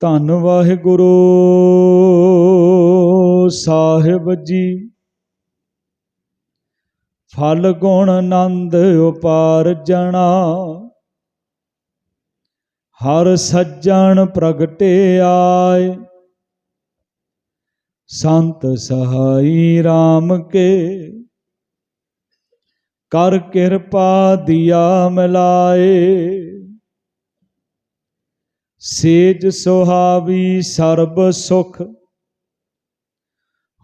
ਧੰਨ ਵਾਹਿਗੁਰੂ ਸਾਹਿਬ ਜੀ। ਫਲ ਗੁਣ ਆਨੰਦ ਉਪਾਰ ਜਣਾ। ਹਰ ਸੱਜਣ ਪ੍ਰਗਟੇ ਆਏ। ਸੰਤ ਸਹਾਈ RAM ਕੇ। ਕਰ ਕਿਰਪਾ ਦਿਆ ਮਿਲਾਏ। ਸੇਜ ਸੁਹਾਵੀ ਸਰਬ ਸੁਖ,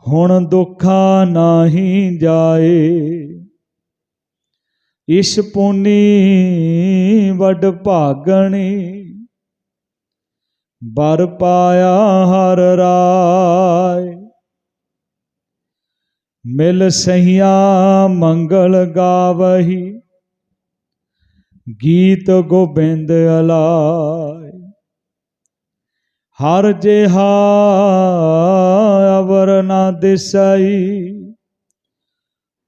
ਹੁਣ ਦੁੱਖਾ ਨਾਹੀ ਜਾਏ। ਇਸ ਪੁਨੀ ਵੱਡ ਭਾਗਣੀ, ਬਰ ਪਾਇਆ ਹਰ ਰਾਏ। ਮਿਲ ਸਹੀਆ ਮੰਗਲ ਗਾਵਹੀ, ਗੀਤ ਗੋਬਿੰਦ ਅਲਾਏ। ਹਰ ਜਿਹਾ ਅਵਰ ਨਾ ਦਿਸਈ।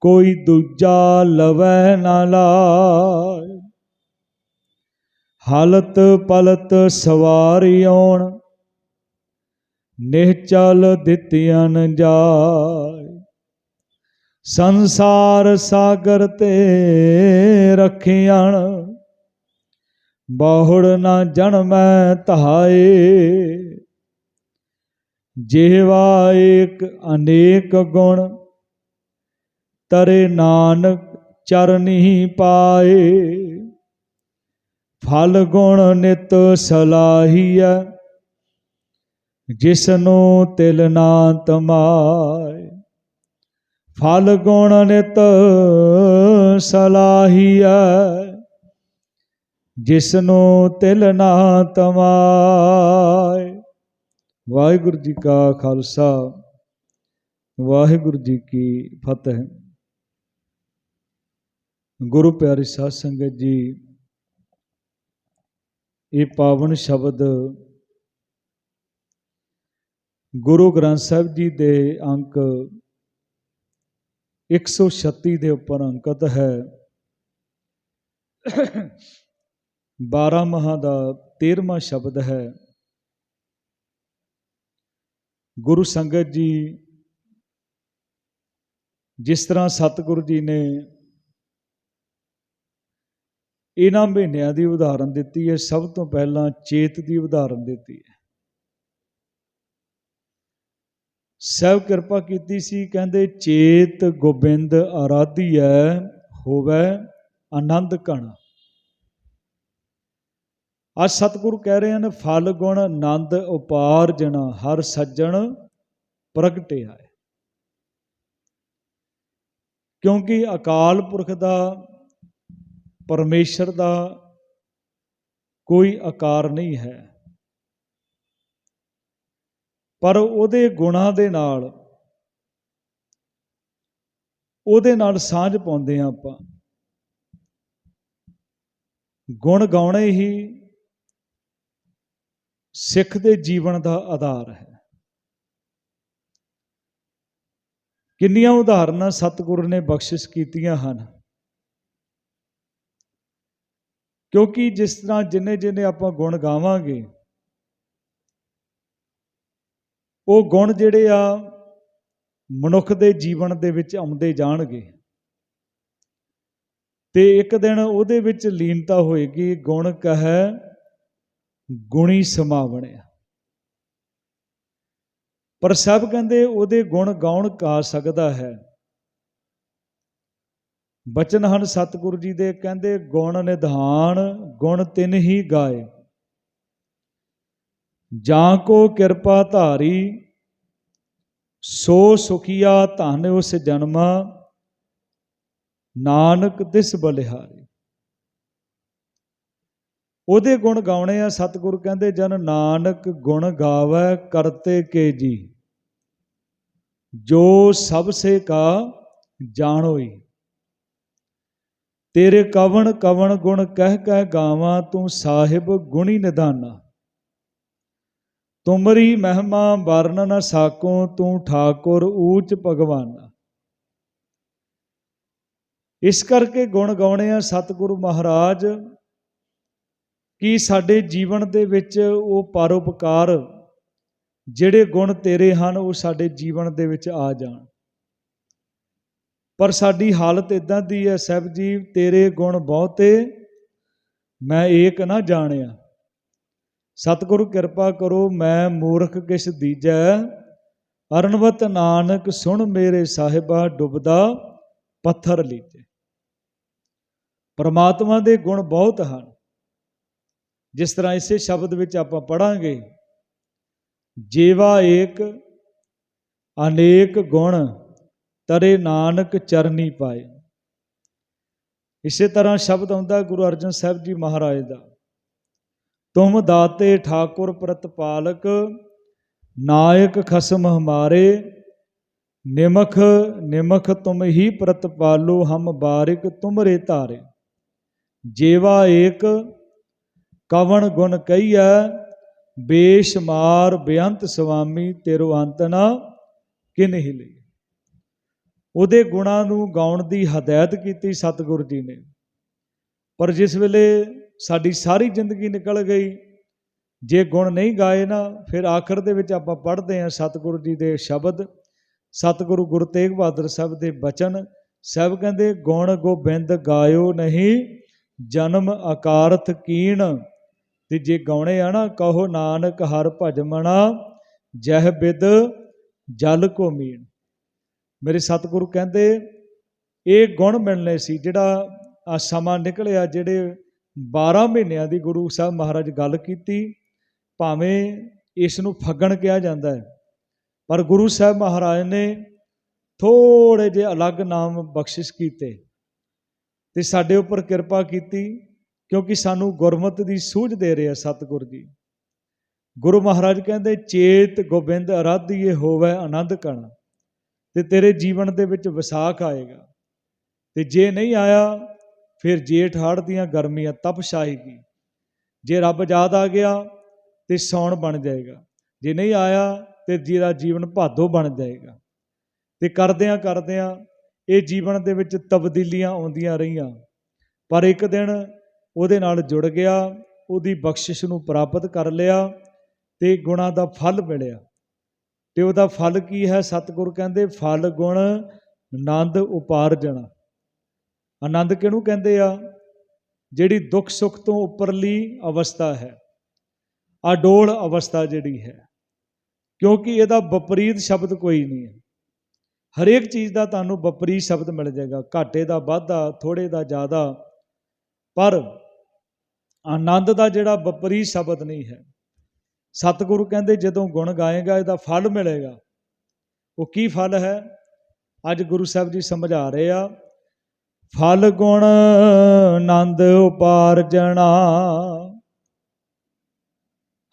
ਕੋਈ ਦੂਜਾ ਲਵੈ ਨਾ ਲਾਇ ਹਾਲਤ ਪਲਤ ਸਵਾਰੀ ਆਉਣ, ਨਿਹਚਲ ਦਿੱਤਿਆਂ ਜਾਏ। ਸੰਸਾਰ ਸਾਗਰ ਤੇ ਰਖਿਆਣ ਬਹੁੜ ਨਾ ਜਨਮੈ ਧਾਏ। ਜਿਹਵਾ ਏਕ ਅਨੇਕ ਗੁਣ, ਤਰੇ ਨਾਨਕ ਚਰਨੀ ਪਾਏ। ਫਲ ਗੁਣ ਨਿਤ ਸਲਾਹੀਐ, ਜਿਸਨੂੰ ਤਿਲ ਨਾ ਤਮਾਏ। ਫਲ ਗੁਣ ਨਿਤ ਸਲਾਹੀਐ ਜਿਸਨੂੰ ਤਿਲ ਨਾ ਤਮਾਏ। ਵਾਹਿਗੁਰੂ ਜੀ ਕਾ ਖਾਲਸਾ, ਵਾਹਿਗੁਰੂ ਜੀ ਕੀ ਫਤਿਹ। ਗੁਰੂ ਪਿਆਰੇ ਸਾਧ ਸੰਗਤ ਜੀ, ਇਹ ਪਾਵਨ ਸ਼ਬਦ ਗੁਰੂ ਗ੍ਰੰਥ ਸਾਹਿਬ ਜੀ ਦੇ ਅੰਕ 136 ਦੇ ਉੱਪਰ ਅੰਕਤ ਹੈ। 12 ਮਹਾ ਦਾ 13ਵਾਂ ਸ਼ਬਦ ਹੈ। ਗੁਰੂ ਸੰਗਤ ਜੀ ਜਿਸ ਤਰ੍ਹਾਂ ਸਤਿਗੁਰੂ ਜੀ ਨੇ ਇਹਨਾਂ ਮਹੀਨਿਆਂ ਦੀ ਉਦਾਹਰਨ ਦਿੱਤੀ ਹੈ, ਸਭ ਤੋਂ ਪਹਿਲਾਂ ਚੇਤ ਦੀ ਉਦਾਹਰਨ ਦਿੱਤੀ ਹੈ। ਸਭ ਕਿਰਪਾ ਕੀਤੀ ਸੀ, ਕਹਿੰਦੇ, ਚੇਤ ਗੋਬਿੰਦ ਆਰਾਧੀ ਹੈ ਹੋਵੇ ਆਨੰਦ ਕਣ ਅੱਜ ਸਤਿਗੁਰੂ ਕਹਿ ਰਹੇ ਹਨ, ਫਲ ਗੁਣ ਆਨੰਦ ਉਪਾਰ ਜਣਾ ਹਰ ਸੱਜਣ ਪ੍ਰਗਟਿਆ ਹੈ ਕਿਉਂਕਿ ਅਕਾਲ ਪੁਰਖ ਦਾ, ਪਰਮੇਸ਼ਰ ਦਾ ਕੋਈ ਆਕਾਰ ਨਹੀਂ ਹੈ। ਪਰ ਉਹਦੇ ਗੁਣਾਂ ਦੇ ਨਾਲ, ਉਹਦੇ ਨਾਲ ਸਾਂਝ ਪਾਉਂਦੇ ਆ ਆਪਾਂ। ਗੁਣ ਗਾਉਣੇ ਹੀ ਸਿੱਖ ਦੇ ਜੀਵਨ ਦਾ ਆਧਾਰ ਹੈ। ਕਿੰਨੀਆਂ ਉਦਾਹਰਨਾਂ ਸਤਿਗੁਰ ਨੇ ਬਖਸ਼ਿਸ਼ ਕੀਤੀਆਂ ਹਨ। ਕਿਉਂਕਿ ਜਿਸ ਤਰ੍ਹਾਂ ਜਿੰਨੇ ਜਿੰਨੇ ਆਪਾਂ ਗੁਣ ਗਾਵਾਂਗੇ, ਉਹ ਗੁਣ ਜਿਹੜੇ ਆ ਮਨੁੱਖ ਦੇ ਜੀਵਨ ਦੇ ਵਿੱਚ ਆਉਂਦੇ ਜਾਣਗੇ। ਤੇ ਇੱਕ ਦਿਨ ਉਹਦੇ ਵਿੱਚ ਲੀਨਤਾ ਹੋਏਗੀ, ਗੁਣ ਕਹੈ ਗੁਣੀ ਸਮਾਵਣਿਆ ਪਰ ਸਭ ਕਹਿੰਦੇ ਉਹਦੇ ਗੁਣ ਗਾਉਣ ਗਾ ਸਕਦਾ ਹੈ। ਬਚਨ ਹਨ ਸਤਿਗੁਰੂ ਜੀ ਦੇ, ਕਹਿੰਦੇ ਗੁਣ ਨਿਧਾਨ, ਗੁਣ ਤਿਨ ਹੀ ਗਾਏ। ਜਾਂ ਕੋ ਕਿਰਪਾ ਧਾਰੀ, ਸੋ ਸੁਖੀਆ ਧਨ ਉਸ ਜਨਮਾ, ਨਾਨਕ ਤਿਸ ਬਲਿਹਾਰੀ। ਉਹਦੇ ਗੁਣ ਗਾਉਣੇ ਆ। ਸਤਿਗੁਰੂ ਕਹਿੰਦੇ, ਜਨ ਨਾਨਕ ਗੁਣ ਗਾਵੇ ਕਰਤੇ ਕੇ ਜੀ। ਜੋ ਸਭ ਸੇ ਕਾ ਜਾਣੋਈ ਤੇਰੇ ਕਵਣ ਕਵਣ ਗੁਣ ਕਹਿ ਕਹਿ ਗਾਵਾਂ, ਤੂੰ ਸਾਹਿਬ ਗੁਣੀ ਨਿਧਾਨਾ। ਤੁਮਰੀ ਮਹਿਮਾ ਵਰਨ ਨ ਸਾਕੋ, ਤੂੰ ਠਾਕੁਰ ਊਚ ਭਗਵਾਨਾ। ਇਸ ਕਰਕੇ ਗੁਣ ਗਾਉਣੇ ਆ ਸਤਿਗੁਰੂ ਮਹਾਰਾਜ। ਕਿ ਸਾਡੇ ਜੀਵਨ ਦੇ ਵਿੱਚ ਉਹ ਪਰਉਪਕਾਰ ਜਿਹੜੇ ਗੁਣ ਤੇਰੇ ਹਨ, ਉਹ ਸਾਡੇ ਜੀਵਨ ਦੇ ਵਿੱਚ ਆ ਜਾਣ। ਪਰ ਸਾਡੀ ਹਾਲਤ ਇਦਾਂ ਦੀ ਹੈ, ਸਹਿਬ ਜੀ, ਤੇਰੇ ਗੁਣ ਬਹੁਤੇ, ਮੈਂ ਏਕ ਨਾ ਜਾਣਿਆ। ਸਤਿਗੁਰੂ ਕਿਰਪਾ ਕਰੋ, ਮੈਂ ਮੂਰਖ ਕਿਸ ਦੀਜੈ। ਅਰਨਵਤ ਨਾਨਕ, ਸੁਣ ਮੇਰੇ ਸਾਹਿਬਾ ਡੁੱਬਦਾ, ਪੱਥਰ ਲੀਜੇ। ਪਰਮਾਤਮਾ ਦੇ ਗੁਣ ਬਹੁਤ ਹਨ। ਜਿਸ ਤਰ੍ਹਾਂ ਇਸੇ ਸ਼ਬਦ ਵਿੱਚ ਆਪਾਂ ਪੜਾਂਗੇ ਜੀਵਾ ਏਕ ਅਨੇਕ ਗੁਣ ਤਰੇ ਨਾਨਕ ਚਰਨੀ ਪਾਏ। ਇਸੇ ਤਰ੍ਹਾਂ ਸ਼ਬਦ ਆਉਂਦਾ ਗੁਰੂ ਅਰਜਨ ਸਾਹਿਬ ਜੀ ਮਹਾਰਾਜ ਦਾ, ਤੁਮ ਦਾਤੇ ਠਾਕੁਰ ਪ੍ਰਤਪਾਲਕ, ਨਾਇਕ ਖਸਮ ਹਮਾਰੇ, ਨਿਮਖ ਨਿਮਖ ਤੁਮ ਹੀ ਪ੍ਰਤਪਾਲੋ ਹਮ ਬਾਰਿਕ ਤੁਮਰੇ ਧਾਰੇ ਜੇਵਾ ਏਕ ਕਵਣ ਗੁਣ ਕਈਐ ਬੇਸ਼ਮਾਰ ਬੇਅੰਤ ਸੁਆਮੀ ਤੇਰੋ ਅੰਤ ਨਾ ਕਿਨਹਿ ਲਈ। ਉਹਦੇ ਗੁਣਾਂ ਨੂੰ ਗਾਉਣ ਦੀ ਹਦਾਇਤ ਕੀਤੀ ਸਤਿਗੁਰੂ ਜੀ ਨੇ। ਪਰ ਜਿਸ ਵੇਲੇ ਸਾਡੀ ਸਾਰੀ ਜ਼ਿੰਦਗੀ ਨਿਕਲ ਗਈ, ਜੇ ਗੁਣ ਨਹੀਂ ਗਾਏ ਨਾ, ਫਿਰ ਆਖਰ ਦੇ ਵਿੱਚ ਆਪਾਂ ਪੜ੍ਹਦੇ ਹਾਂ ਸਤਿਗੁਰੂ ਜੀ ਦੇ ਸ਼ਬਦ, ਸਤਿਗੁਰੂ ਗੁਰੂ ਤੇਗ ਬਹਾਦਰ ਸਾਹਿਬ ਦੇ ਬਚਨ, ਸਭ ਕਹਿੰਦੇ, ਗੁਣ ਗੋਬਿੰਦ ਗਾਇਓ ਨਹੀਂ, ਜਨਮ ਆਕਾਰਥ ਕੀਣ ਤੇ ਜੇ ਗਾਉਣੇ ਆ ਨਾ, ਕਹੋ ਨਾਨਕ ਹਰ ਭਜਮਣਾ ਜਹ ਬਿਦ ਜਲ ਕੋ ਮੀਣ। ਮੇਰੇ ਸਤਿਗੁਰੂ ਕਹਿੰਦੇ, ਇਹ ਗੁਣ ਮਿਲਨੇ ਸੀ ਜਿਹੜਾ ਆ ਸਮਾਂ ਨਿਕਲਿਆ, ਜਿਹੜੇ 12 ਮਹੀਨਿਆਂ ਦੀ ਗੁਰੂ ਸਾਹਿਬ ਮਹਾਰਾਜ ਗੱਲ ਕੀਤੀ, ਭਾਵੇਂ ਇਸ ਨੂੰ ਫੱਗਣ ਕਿਹਾ ਜਾਂਦਾ ਹੈ। ਪਰ ਗੁਰੂ ਸਾਹਿਬ ਮਹਾਰਾਜ ਨੇ ਥੋੜੇ ਜਿਹੇ ਅਲੱਗ ਨਾਮ ਬਖਸ਼ਿਸ਼ ਕੀਤੇ ਤੇ ਸਾਡੇ ਉੱਪਰ ਕਿਰਪਾ ਕੀਤੀ। ਕਿਉਂਕਿ ਸਾਨੂੰ ਗੁਰਮਤ ਦੀ ਸੂਝ ਦੇ ਰਿਹਾ ਸਤਿਗੁਰ ਜੀ। ਗੁਰੂ ਮਹਾਰਾਜ ਕਹਿੰਦੇ, ਚੇਤ ਗੋਬਿੰਦ ਅਰਾਧੀਏ ਹੋਵੇ ਆਨੰਦ ਕਣ ਤੇ ਤੇਰੇ ਜੀਵਨ ਦੇ ਵਿੱਚ ਵਿਸਾਖ ਆਏਗਾ। ਤੇ ਜੇ ਨਹੀਂ ਆਇਆ, ਫਿਰ ਜੇਠ ਹਾੜ ਦੀਆਂ ਗਰਮੀਆਂ ਤਪਸ਼ਾਏਗੀ ਜੇ ਰੱਬ ਯਾਦ ਆ ਗਿਆ, ਤੇ ਸੌਣ ਬਣ ਜਾਏਗਾ। ਜੇ ਨਹੀਂ ਆਇਆ, ਤੇ ਜਿਹਦਾ ਜੀਵਨ ਭਾਦੋ ਬਣ ਜਾਏਗਾ। ਤੇ ਕਰਦਿਆਂ ਕਰਦਿਆਂ ਇਹ ਜੀਵਨ ਦੇ ਵਿੱਚ ਤਬਦੀਲੀਆਂ ਆਉਂਦੀਆਂ ਰਹੀਆਂ। ਪਰ ਇੱਕ ਦਿਨ ਉਹਦੇ ਨਾਲ ਜੁੜ ਗਿਆ, ਉਹਦੀ ਬਖਸ਼ਿਸ਼ ਨੂੰ ਪ੍ਰਾਪਤ ਕਰ ਲਿਆ ਤੇ ਗੁਣਾ ਦਾ ਫਲ ਮਿਲਿਆ। ਤੇ ਉਹਦਾ ਫਲ ਕੀ ਹੈ? ਸਤਿਗੁਰ ਕਹਿੰਦੇ, ਫਲ ਗੁਣ ਆਨੰਦ ਉਪਾਰਜਣ ਆਨੰਦ ਕਿਹਨੂੰ ਕਹਿੰਦੇ ਆ? ਜਿਹੜੀ ਦੁੱਖ ਸੁੱਖ ਤੋਂ ਉੱਪਰਲੀ ਅਵਸਥਾ ਹੈ। ਅਡੋਲ ਅਵਸਥਾ ਜਿਹੜੀ ਹੈ। ਕਿਉਂਕਿ ਇਹਦਾ ਵਿਪਰੀਤ ਸ਼ਬਦ ਕੋਈ ਨਹੀਂ ਹੈ। ਹਰੇਕ ਚੀਜ਼ ਦਾ ਤੁਹਾਨੂੰ ਵਿਪਰੀਤ ਸ਼ਬਦ ਮਿਲ ਜਾਏਗਾ। ਘਾਟੇ ਦਾ, ਵਾਧਾ ਥੋੜੇ ਦਾ, ਜ਼ਿਆਦਾ। ਪਰ ਆਨੰਦ ਦਾ ਜਿਹੜਾ ਵਿਪਰੀਤ ਸ਼ਬਦ ਨਹੀਂ ਹੈ। ਸਤਿਗੁਰੂ ਕਹਿੰਦੇ ਜਦੋਂ ਗੁਣ ਗਾਏਗਾ, ਇਹਦਾ ਫਲ ਮਿਲੇਗਾ। ਉਹ ਕੀ ਫਲ ਹੈ? ਅੱਜ ਗੁਰੂ ਸਾਹਿਬ ਜੀ ਸਮਝਾ ਰਹੇ ਆ, ਫਲ ਗੁਣ ਆਨੰਦ ਉਪਾਰਜਣਾ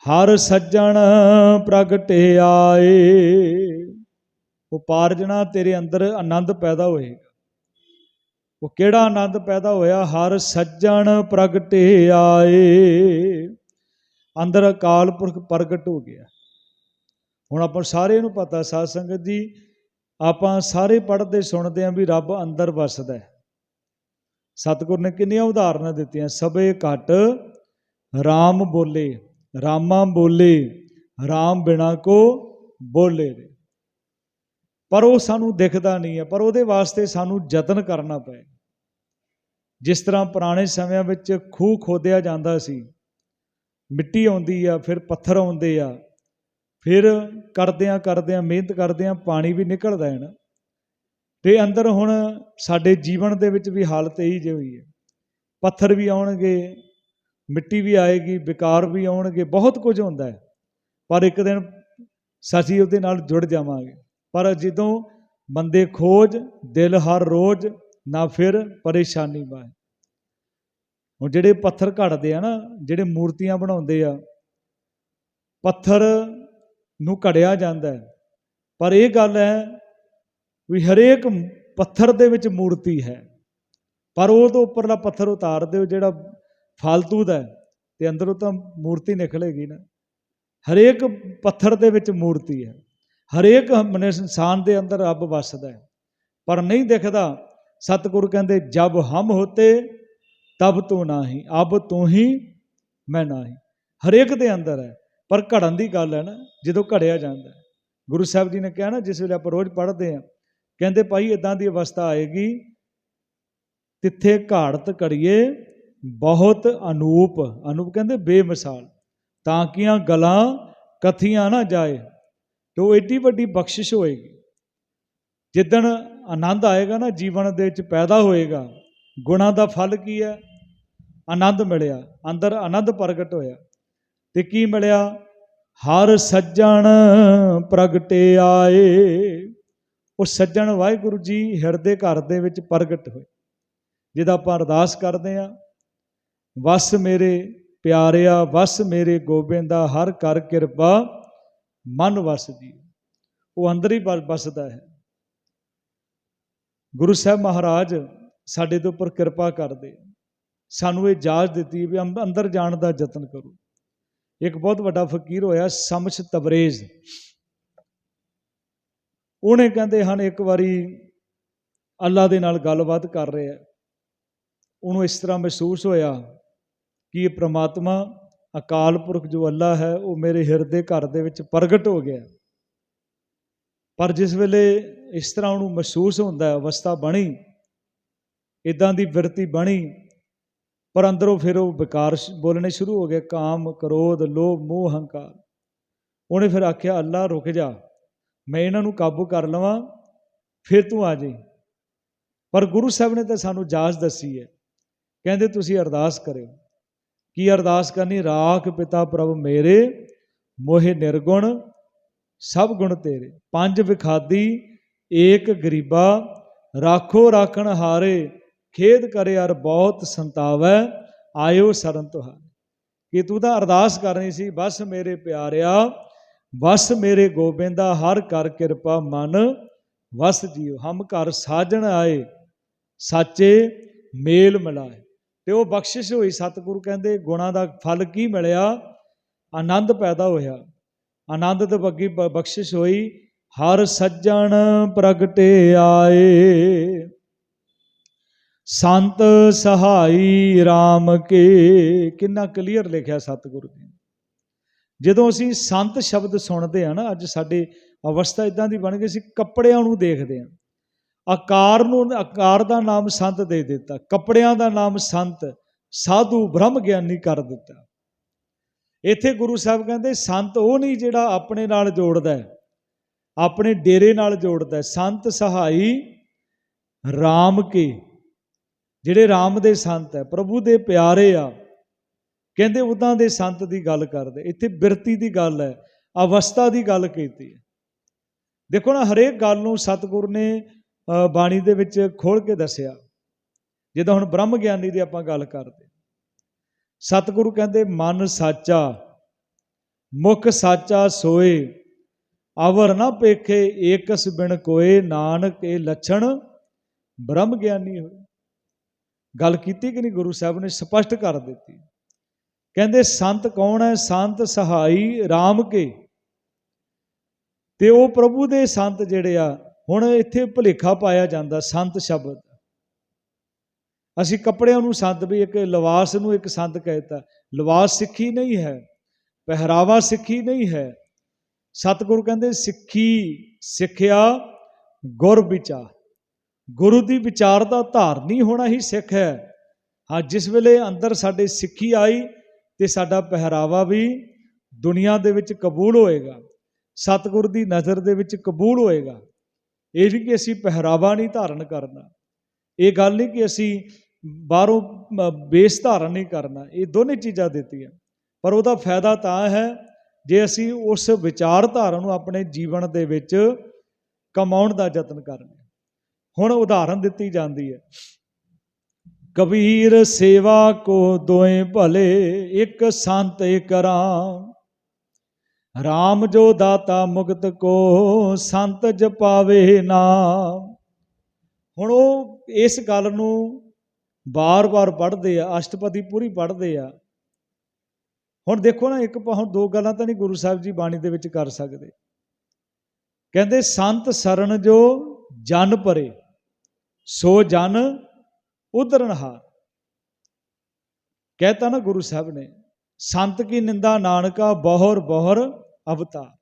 ਹਰ ਸੱਜਣ ਪ੍ਰਗਟਿਆਏ ਉਪਾਰਜਣਾ ਤੇਰੇ ਅੰਦਰ ਆਨੰਦ ਪੈਦਾ ਹੋਏਗਾ। ਉਹ ਕਿਹੜਾ ਆਨੰਦ ਪੈਦਾ ਹੋਇਆ? ਹਰ ਸੱਜਣ ਪ੍ਰਗਟੇ ਆਏ। ਅੰਦਰ ਅਕਾਲ ਪੁਰਖ ਪ੍ਰਗਟ ਹੋ ਗਿਆ। ਹੁਣ ਆਪਾਂ ਸਾਰੇ ਨੂੰ ਪਤਾ, ਸਾਧ ਸੰਗਤ ਜੀ, ਆਪਾਂ ਸਾਰੇ ਪੜ੍ਹਦੇ ਸੁਣਦੇ ਆਂ ਵੀ ਰੱਬ ਅੰਦਰ ਵਸਦਾ ਹੈ। ਸਤਿਗੁਰ ਨੇ ਕਿੰਨੀਆਂ ਉਦਾਹਰਨਾਂ ਦਿੱਤੀਆਂ, ਸਭੇ ਘਟ RAM ਬੋਲੇ, ਰਾਮਾ ਬੋਲੇ RAM ਬਿਨਾ ਕੋ ਬੋਲੇ ਦੇ ਪਰ ਉਹ ਸਾਨੂੰ ਦਿਖਦਾ ਨਹੀਂ ਹੈ, ਪਰ ਉਹਦੇ ਵਾਸਤੇ ਸਾਨੂੰ ਯਤਨ ਕਰਨਾ ਪਏਗਾ ਜਿਸ ਤਰ੍ਹਾਂ ਪੁਰਾਣੇ ਸਮਿਆਂ ਵਿੱਚ ਖੂਹ ਖੋਦਿਆ ਜਾਂਦਾ ਸੀ, ਮਿੱਟੀ ਆਉਂਦੀ ਆ, ਫਿਰ ਪੱਥਰ ਆਉਂਦੇ ਆ, ਫਿਰ ਕਰਦਿਆਂ ਕਰਦਿਆਂ, ਮਿਹਨਤ ਕਰਦਿਆਂ ਪਾਣੀ ਵੀ ਨਿਕਲਦਾ ਹੈ ਨਾ। ਤੇ ਅੰਦਰ ਹੁਣ ਸਾਡੇ ਜੀਵਨ ਦੇ ਵਿੱਚ ਵੀ ਹਾਲਤ ਇਹੀ ਜਿਹੀ ਹੋਈ ਹੈ। ਪੱਥਰ ਵੀ ਆਉਣਗੇ, ਮਿੱਟੀ ਵੀ ਆਏਗੀ, ਵਿਕਾਰ ਵੀ ਆਉਣਗੇ, ਬਹੁਤ ਕੁਝ ਹੁੰਦਾ ਹੈ। ਪਰ ਇੱਕ ਦਿਨ ਸਾਸੀ ਉਹਦੇ ਨਾਲ ਜੁੜ ਜਾਵਾਂਗੇ। ਪਰ ਜਦੋਂ ਬੰਦੇ ਖੋਜ, ਦਿਲ ਹਰ ਰੋਜ਼ ਨਾ ਫਿਰ ਪਰੇਸ਼ਾਨੀ ਬਾਏ ਹੁਣ ਜਿਹੜੇ ਪੱਥਰ ਘੜਦੇ ਆ ਨਾ, ਜਿਹੜੇ ਮੂਰਤੀਆਂ ਬਣਾਉਂਦੇ ਆ, ਪੱਥਰ ਨੂੰ ਘੜਿਆ ਜਾਂਦਾ ਹੈ। ਪਰ ਇਹ ਗੱਲ ਹੈ ਵੀ ਹਰੇਕ ਪੱਥਰ ਦੇ ਵਿੱਚ ਮੂਰਤੀ ਹੈ। ਪਰ ਉਹ ਤੋਂ ਉੱਪਰਲਾ ਪੱਥਰ ਉਤਾਰ ਦਿਓ ਜਿਹੜਾ ਫालतू ਦਾ ਹੈ ਤੇ ਅੰਦਰੋਂ ਤਾਂ ਮੂਰਤੀ ਨਿਕਲੇਗੀ ਨਾ। ਹਰੇਕ ਪੱਥਰ ਦੇ ਵਿੱਚ ਮੂਰਤੀ ਹੈ। ਹਰੇਕ ਮਨੁੱਖ ਇਨਸਾਨ ਦੇ ਅੰਦਰ ਰੱਬ ਵੱਸਦਾ ਹੈ। ਪਰ ਨਹੀਂ ਦਿਖਦਾ ਸਤਿਗੁਰੂ ਕਹਿੰਦੇ, ਜਬ ਹਮ ਹੋਤੇ, ਤਬ ਤੂੰ ਨਾਹੀ, ਅਬ ਤੂੰ ਹੀ, ਮੈਂ ਨਾਹੀ ਹਰੇਕ ਦੇ ਅੰਦਰ ਹੈ, ਪਰ ਘੜਨ ਦੀ ਗੱਲ ਹੈ ਨਾ, ਜਦੋਂ ਘੜਿਆ ਜਾਂਦਾ ਹੈ। ਗੁਰੂ ਸਾਹਿਬ ਜੀ ਨੇ ਕਿਹਾ ਨਾ, ਜਿਸ ਵੇਲੇ ਆਪਾਂ ਰੋਜ਼ ਪੜ੍ਹਦੇ ਆ ਕਹਿੰਦੇ ਭਾਈ ਇਦਾਂ ਦੀ ਅਵਸਥਾ ਆਏਗੀ, ਤਿੱਥੇ ਘਾੜਤ ਘੜੀਏ, ਬਹੁਤ ਅਨੂਪ ਅਨੂਪ ਕਹਿੰਦੇ ਬੇਮਿਸਾਲ, ਤਾਂ ਕੀਆਂ ਗਲਾਂ ਕਥੀਆਂ ਨਾ ਜਾਏ, ਤੋ ਉਹ ਏਡੀ ਵੱਡੀ ਬਖਸ਼ਿਸ਼ ਹੋਏਗੀ ਜਿੱਦਣ ਆਨੰਦ ਆਏਗਾ ਨਾ, ਜੀਵਨ ਦੇ ਵਿੱਚ ਪੈਦਾ ਹੋਏਗਾ। ਗੁਣਾ ਦਾ ਫਲ ਕੀ ਹੈ? ਆਨੰਦ ਮਿਲਿਆ। ਅੰਦਰ ਆਨੰਦ ਪ੍ਰਗਟ ਹੋਇਆ। ਤੇ ਕੀ ਮਿਲਿਆ? ਹਰ ਸੱਜਣ ਪ੍ਰਗਟੇ ਆਏ। ਉਹ ਸੱਜਣ ਵਾਹਿਗੁਰੂ ਜੀ ਹਿਰਦੇ ਘਰ ਦੇ ਵਿੱਚ ਪ੍ਰਗਟ ਹੋਏ। ਜਿਹਦਾ ਆਪਾਂ ਅਰਦਾਸ ਕਰਦੇ ਆ ਵਸ ਮੇਰੇ ਪਿਆਰਿਆ, ਵਸ ਮੇਰੇ ਗੋਬਿੰਦਾ, ਹਰ ਕਰ ਕਿਰਪਾ, ਮਨ ਵਸ ਜੀ। ਉਹ ਅੰਦਰ ਹੀ ਵਸ- ਵਸਦਾ ਹੈ। ਗੁਰੂ ਸਾਹਿਬ ਮਹਾਰਾਜ ਸਾਡੇ ਦੇ ਉੱਪਰ ਕਿਰਪਾ ਕਰਦੇ। ਸਾਨੂੰ ਇਹ ਇਜਾਜ਼ਤ ਦਿੱਤੀ ਵੀ ਅੰਦ- ਅੰਦਰ ਜਾਣ ਦਾ ਯਤਨ ਕਰੋ। ਇੱਕ ਬਹੁਤ ਵੱਡਾ ਫਕੀਰ ਹੋਇਆ, ਸਮਸ਼ ਤਬਰੇਜ਼। ਉਹਨੇ ਕਹਿੰਦੇ ਹਨ, ਇੱਕ ਵਾਰੀ ਅੱਲਾ ਦੇ ਨਾਲ ਗੱਲਬਾਤ ਕਰ ਰਿਹਾ। ਉਹਨੂੰ ਇਸ ਤਰ੍ਹਾਂ ਮਹਿਸੂਸ ਹੋਇਆ ਕਿ ਇਹ ਪ੍ਰਮਾਤਮਾ ਅਕਾਲ ਪੁਰਖ ਜੋ ਅੱਲਾ ਹੈ, ਉਹ ਮੇਰੇ ਹਿਰਦੇ ਘਰ ਦੇ ਵਿੱਚ ਪ੍ਰਗਟ ਹੋ ਗਿਆ। ਪਰ ਜਿਸ ਵੇਲੇ ਇਸ ਤਰ੍ਹਾਂ ਉਹਨੂੰ ਮਹਿਸੂਸ ਹੁੰਦਾ ਹੈ ਅਵਸਥਾ ਬਣੀ ਇਦਾਂ ਦੀ ਵਿਰਤੀ ਬਣੀ, ਪਰ ਅੰਦਰੋਂ ਫਿਰ ਉਹ ਵਿਕਾਰ ਬੋਲਣੇ ਸ਼ੁਰੂ ਹੋ ਗਏ, ਕਾਮ, ਕ੍ਰੋਧ, ਲੋਭ, ਮੋਹ, ਹੰਕਾਰ। ਉਹਨੇ ਫਿਰ ਆਖਿਆ, ਅੱਲਾ, ਰੁਕ ਜਾ। ਮੈਂ ਇਹਨਾਂ ਨੂੰ ਕਾਬੂ ਕਰ ਲਵਾਂ, ਫਿਰ ਤੂੰ ਆ ਜਾਈ। ਪਰ ਗੁਰੂ ਸਾਹਿਬ ਨੇ ਤਾਂ ਸਾਨੂੰ ਜਾਚ ਦੱਸੀ ਹੈ। ਕਹਿੰਦੇ, ਤੁਸੀਂ ਅਰਦਾਸ ਕਰਿਓ। ਕੀ ਅਰਦਾਸ ਕਰਨੀ? ਰਾਖ ਪਿਤਾ ਪ੍ਰਭ ਮੇਰੇ ਮੋਹਿ ਨਿਰਗੁਣ ਸਭ ਗੁਣ ਤੇਰੇ। ਪੰਜ ਵਿਖਾਦੀ, ਏਕ ਗਰੀਬਾ, ਰਾਖੋ ਰਾਖਣ ਹਾਰੇ, ਖੇਦ ਕਰੇ ਅਰ ਬਹੁਤ ਸੰਤਾਵੈ, ਆਇਓ ਸਰਨ ਤੁਹਾਰੇ। ਕਿ ਤੂੰ ਤਾਂ ਅਰਦਾਸ ਕਰਨੀ ਸੀ ਬਸ ਮੇਰੇ ਪਿਆਰਿਆ, ਵਸ ਮੇਰੇ ਗੋਬਿੰਦਾ, ਹਰ ਕਰ ਕਿਰਪਾ ਮਨ, ਵਸ ਜੀਓ। ਹਮ ਘਰ ਸਾਜਣ ਆਏ, ਸਾਚੇ ਮੇਲ ਮਿਲਾਏ। ਤੇ ਉਹ ਬਖਸ਼ਿਸ਼ ਹੋਈ, ਸਤਿਗੁਰੂ ਕਹਿੰਦੇ, ਗੁਣਾ ਦਾ ਫਲ ਕੀ ਮਿਲਿਆ? ਆਨੰਦ ਪੈਦਾ ਹੋਇਆ। ਆਨੰਦ ਤੋਂ ਬੱਗੀ ਬ- ਬਖਸ਼ਿਸ਼ ਹੋਈ, ਹਰ ਸੱਜਣ ਪ੍ਰਗਟੇ ਆਏ। ਸੰਤ ਸਹਾਈ RAM ਕੇ। ਕਿੰਨਾ ਕਲੀਅਰ ਲਿਖਿਆ ਸਤਿਗੁਰੂ ਜੀ ਨੇ। ਜਦੋਂ ਅਸੀਂ ਸੰਤ ਸ਼ਬਦ ਸੁਣਦੇ ਆ ਨਾ, ਅੱਜ ਸਾਡੇ ਅਵਸਥਾ ਇਦਾਂ ਦੀ ਬਣ ਗਈ ਸੀ ਕੱਪੜਿਆਂ ਨੂੰ ਦੇਖਦੇ ਆ ਆਕਾਰ ਨੂੰ, ਆਕਾਰ ਦਾ ਨਾਮ ਸੰਤ ਦੇ ਦਿੱਤਾ, ਕੱਪੜਿਆਂ ਦਾ ਨਾਮ ਸੰਤ, ਸਾਧੂ ਬ੍ਰਹਮ ਗਿਆਨੀ ਕਰ ਦਿੱਤਾ। ਇੱਥੇ ਗੁਰੂ ਸਾਹਿਬ ਕਹਿੰਦੇ, ਸੰਤ ਉਹ ਨਹੀਂ ਜਿਹੜਾ ਆਪਣੇ ਨਾਲ ਜੋੜਦਾ ਆਪਣੇ ਡੇਰੇ ਨਾਲ ਜੋੜਦਾ ਸੰਤ ਸਹਾਈ RAM ਕੇ। ਜਿਹੜੇ RAM ਦੇ ਸੰਤ ਹੈ, ਪ੍ਰਭੂ ਦੇ ਪਿਆਰੇ ਆ, ਕਹਿੰਦੇ ਉਦਾਂ ਦੇ ਸੰਤ ਦੀ ਗੱਲ ਕਰਦੇ। ਇੱਥੇ ਬਿਰਤੀ ਦੀ ਗੱਲ ਹੈ, ਅਵਸਥਾ ਦੀ ਗੱਲ ਕੀਤੀ ਹੈ। ਦੇਖੋ ਨਾ, ਹਰੇਕ ਗੱਲ ਨੂੰ ਸਤਿਗੁਰ ਨੇ ਬਾਣੀ ਦੇ ਵਿੱਚ ਖੋਲ ਕੇ ਦੱਸਿਆ। ਜਿੱਦਾਂ ਹੁਣ ਬ੍ਰਹਮ ਗਿਆਨੀ ਦੀ ਆਪਾਂ ਗੱਲ ਕਰਦੇ। ਸਤਿਗੁਰੂ ਕਹਿੰਦੇ, ਮਨ ਸਾਚਾ, ਮੁਖ ਸਾਚਾ ਸੋਏ, ਅਵਰ ਨਾ ਪੇਖੇ, ਏਕਸ ਬਿਨ ਕੋਏ, ਨਾਨਕ ਇਹ ਲੱਛਣ ਬ੍ਰਹਮ ਗਿਆਨੀ ਹੋਏ। ਗੱਲ ਕੀਤੀ ਕਿ ਨਹੀਂ ਗੁਰੂ ਸਾਹਿਬ ਨੇ? ਸਪਸ਼ਟ ਕਰ ਦਿੱਤੀ। ਕਹਿੰਦੇ, ਸੰਤ ਕੌਣ ਹੈ? ਸੰਤ ਸਹਾਈ RAM ਕੇ। ਤੇ ਉਹ ਪ੍ਰਭੂ ਦੇ ਸੰਤ ਜਿਹੜੇ ਆ, ਹੁਣ ਇੱਥੇ ਭੁਲੇਖਾ ਪਾਇਆ ਜਾਂਦਾ, ਸੰਤ ਸ਼ਬਦ। ਅਸੀਂ ਕੱਪੜਿਆਂ ਨੂੰ ਸੰਦ, ਵੀ ਇੱਕ ਲਿਵਾਸ ਨੂੰ ਇੱਕ ਸੰਤ ਕਹਿਤਾ ਲਿਵਾਸ ਸਿੱਖੀ ਨਹੀਂ ਹੈ, ਪਹਿਰਾਵਾ ਸਿੱਖੀ ਨਹੀਂ ਹੈ। ਸਤਿਗੁਰੂ ਕਹਿੰਦੇ, ਸਿੱਖੀ ਸਿੱਖਿਆ ਗੁਰ ਵਿਚਾਰ। ਗੁਰੂ ਦੀ ਵਿਚਾਰ ਦਾ ਧਾਰਨੀ ਹੋਣਾ ਹੀ ਸਿੱਖ ਹੈ। ਹਾਂ, ਜਿਸ ਵੇਲੇ ਅੰਦਰ ਸਾਡੇ ਸਿੱਖੀ ਆਈ ਤੇ ਸਾਡਾ ਪਹਿਰਾਵਾ ਵੀ ਦੁਨੀਆ ਦੇ ਵਿੱਚ ਕਬੂਲ ਹੋਏਗਾ, ਸਤਿਗੁਰ ਦੀ ਨਜ਼ਰ ਦੇ ਵਿੱਚ ਕਬੂਲ ਹੋਏਗਾ। ਇਹ ਨਹੀਂ ਕਿ ਅਸੀਂ ਪਹਿਰਾਵਾ ਨਹੀਂ ਧਾਰਨ ਕਰਨਾ। ਇਹ ਗੱਲ ਨਹੀਂ ਕਿ ਅਸੀਂ ਬਾਹਰੋਂ ਅ, ਬੇਸ ਧਾਰਨ ਨਹੀਂ ਕਰਨਾ ਇਹ ਦੋਨੇ ਚੀਜ਼ਾਂ ਦਿੱਤੀਆਂ। ਪਰ ਉਹਦਾ ਫਾਇਦਾ ਤਾਂ ਹੈ ਜੇ ਅਸੀਂ ਉਸ ਵਿਚਾਰਧਾਰਾ ਨੂੰ ਆਪਣੇ ਜੀਵਨ ਦੇ ਵਿੱਚ ਕਮਾਉਣ ਦਾ ਯਤਨ ਕਰਨੇ ਹੁਣ ਉਦਾਹਰਨ ਦਿੱਤੀ ਜਾਂਦੀ ਹੈ। ਕਬੀਰ ਸੇਵਾ ਕੋ ਦੋਏ ਭਲੇ ਇੱਕ ਸੰਤ ਕਰਾਂ ਰਾਮ। RAM ਜੋ ਦਾਤਾ ਮੁਕਤ ਕੋ ਸੰਤ ਜਪਾਵੇ ਨਾਮ। ਹੁਣ ਉਹ ਇਸ ਗੱਲ ਨੂੰ ਬਾਰ-ਬਾਰ ਪੜ੍ਹਦੇ ਆ, ਅਸ਼ਟਪਦੀ ਪੂਰੀ ਪੜ੍ਹਦੇ ਆ। ਹੁਣ ਦੇਖੋ ਨਾ, ਇੱਕ ਹੁਣ ਦੋ ਗੱਲਾਂ ਤਾਂ ਨਹੀਂ ਗੁਰੂ ਸਾਹਿਬ ਜੀ ਬਾਣੀ ਦੇ ਵਿੱਚ ਕਰ ਸਕਦੇ। ਕਹਿੰਦੇ, ਸੰਤ ਸਰਨ ਜੋ ਜਨ ਪਰੇ, ਸੋ ਜਨ ਉਦਰਨਹਾਰ ਕਹਿਤਾ ਨਾ ਗੁਰੂ ਸਾਹਿਬ ਨੇ, ਸੰਤ ਕੀ ਨਿੰਦਾ ਨਾਨਕਾ ਬਹੁਰ ਬਹੁਰ ਅਵਤਾਰ।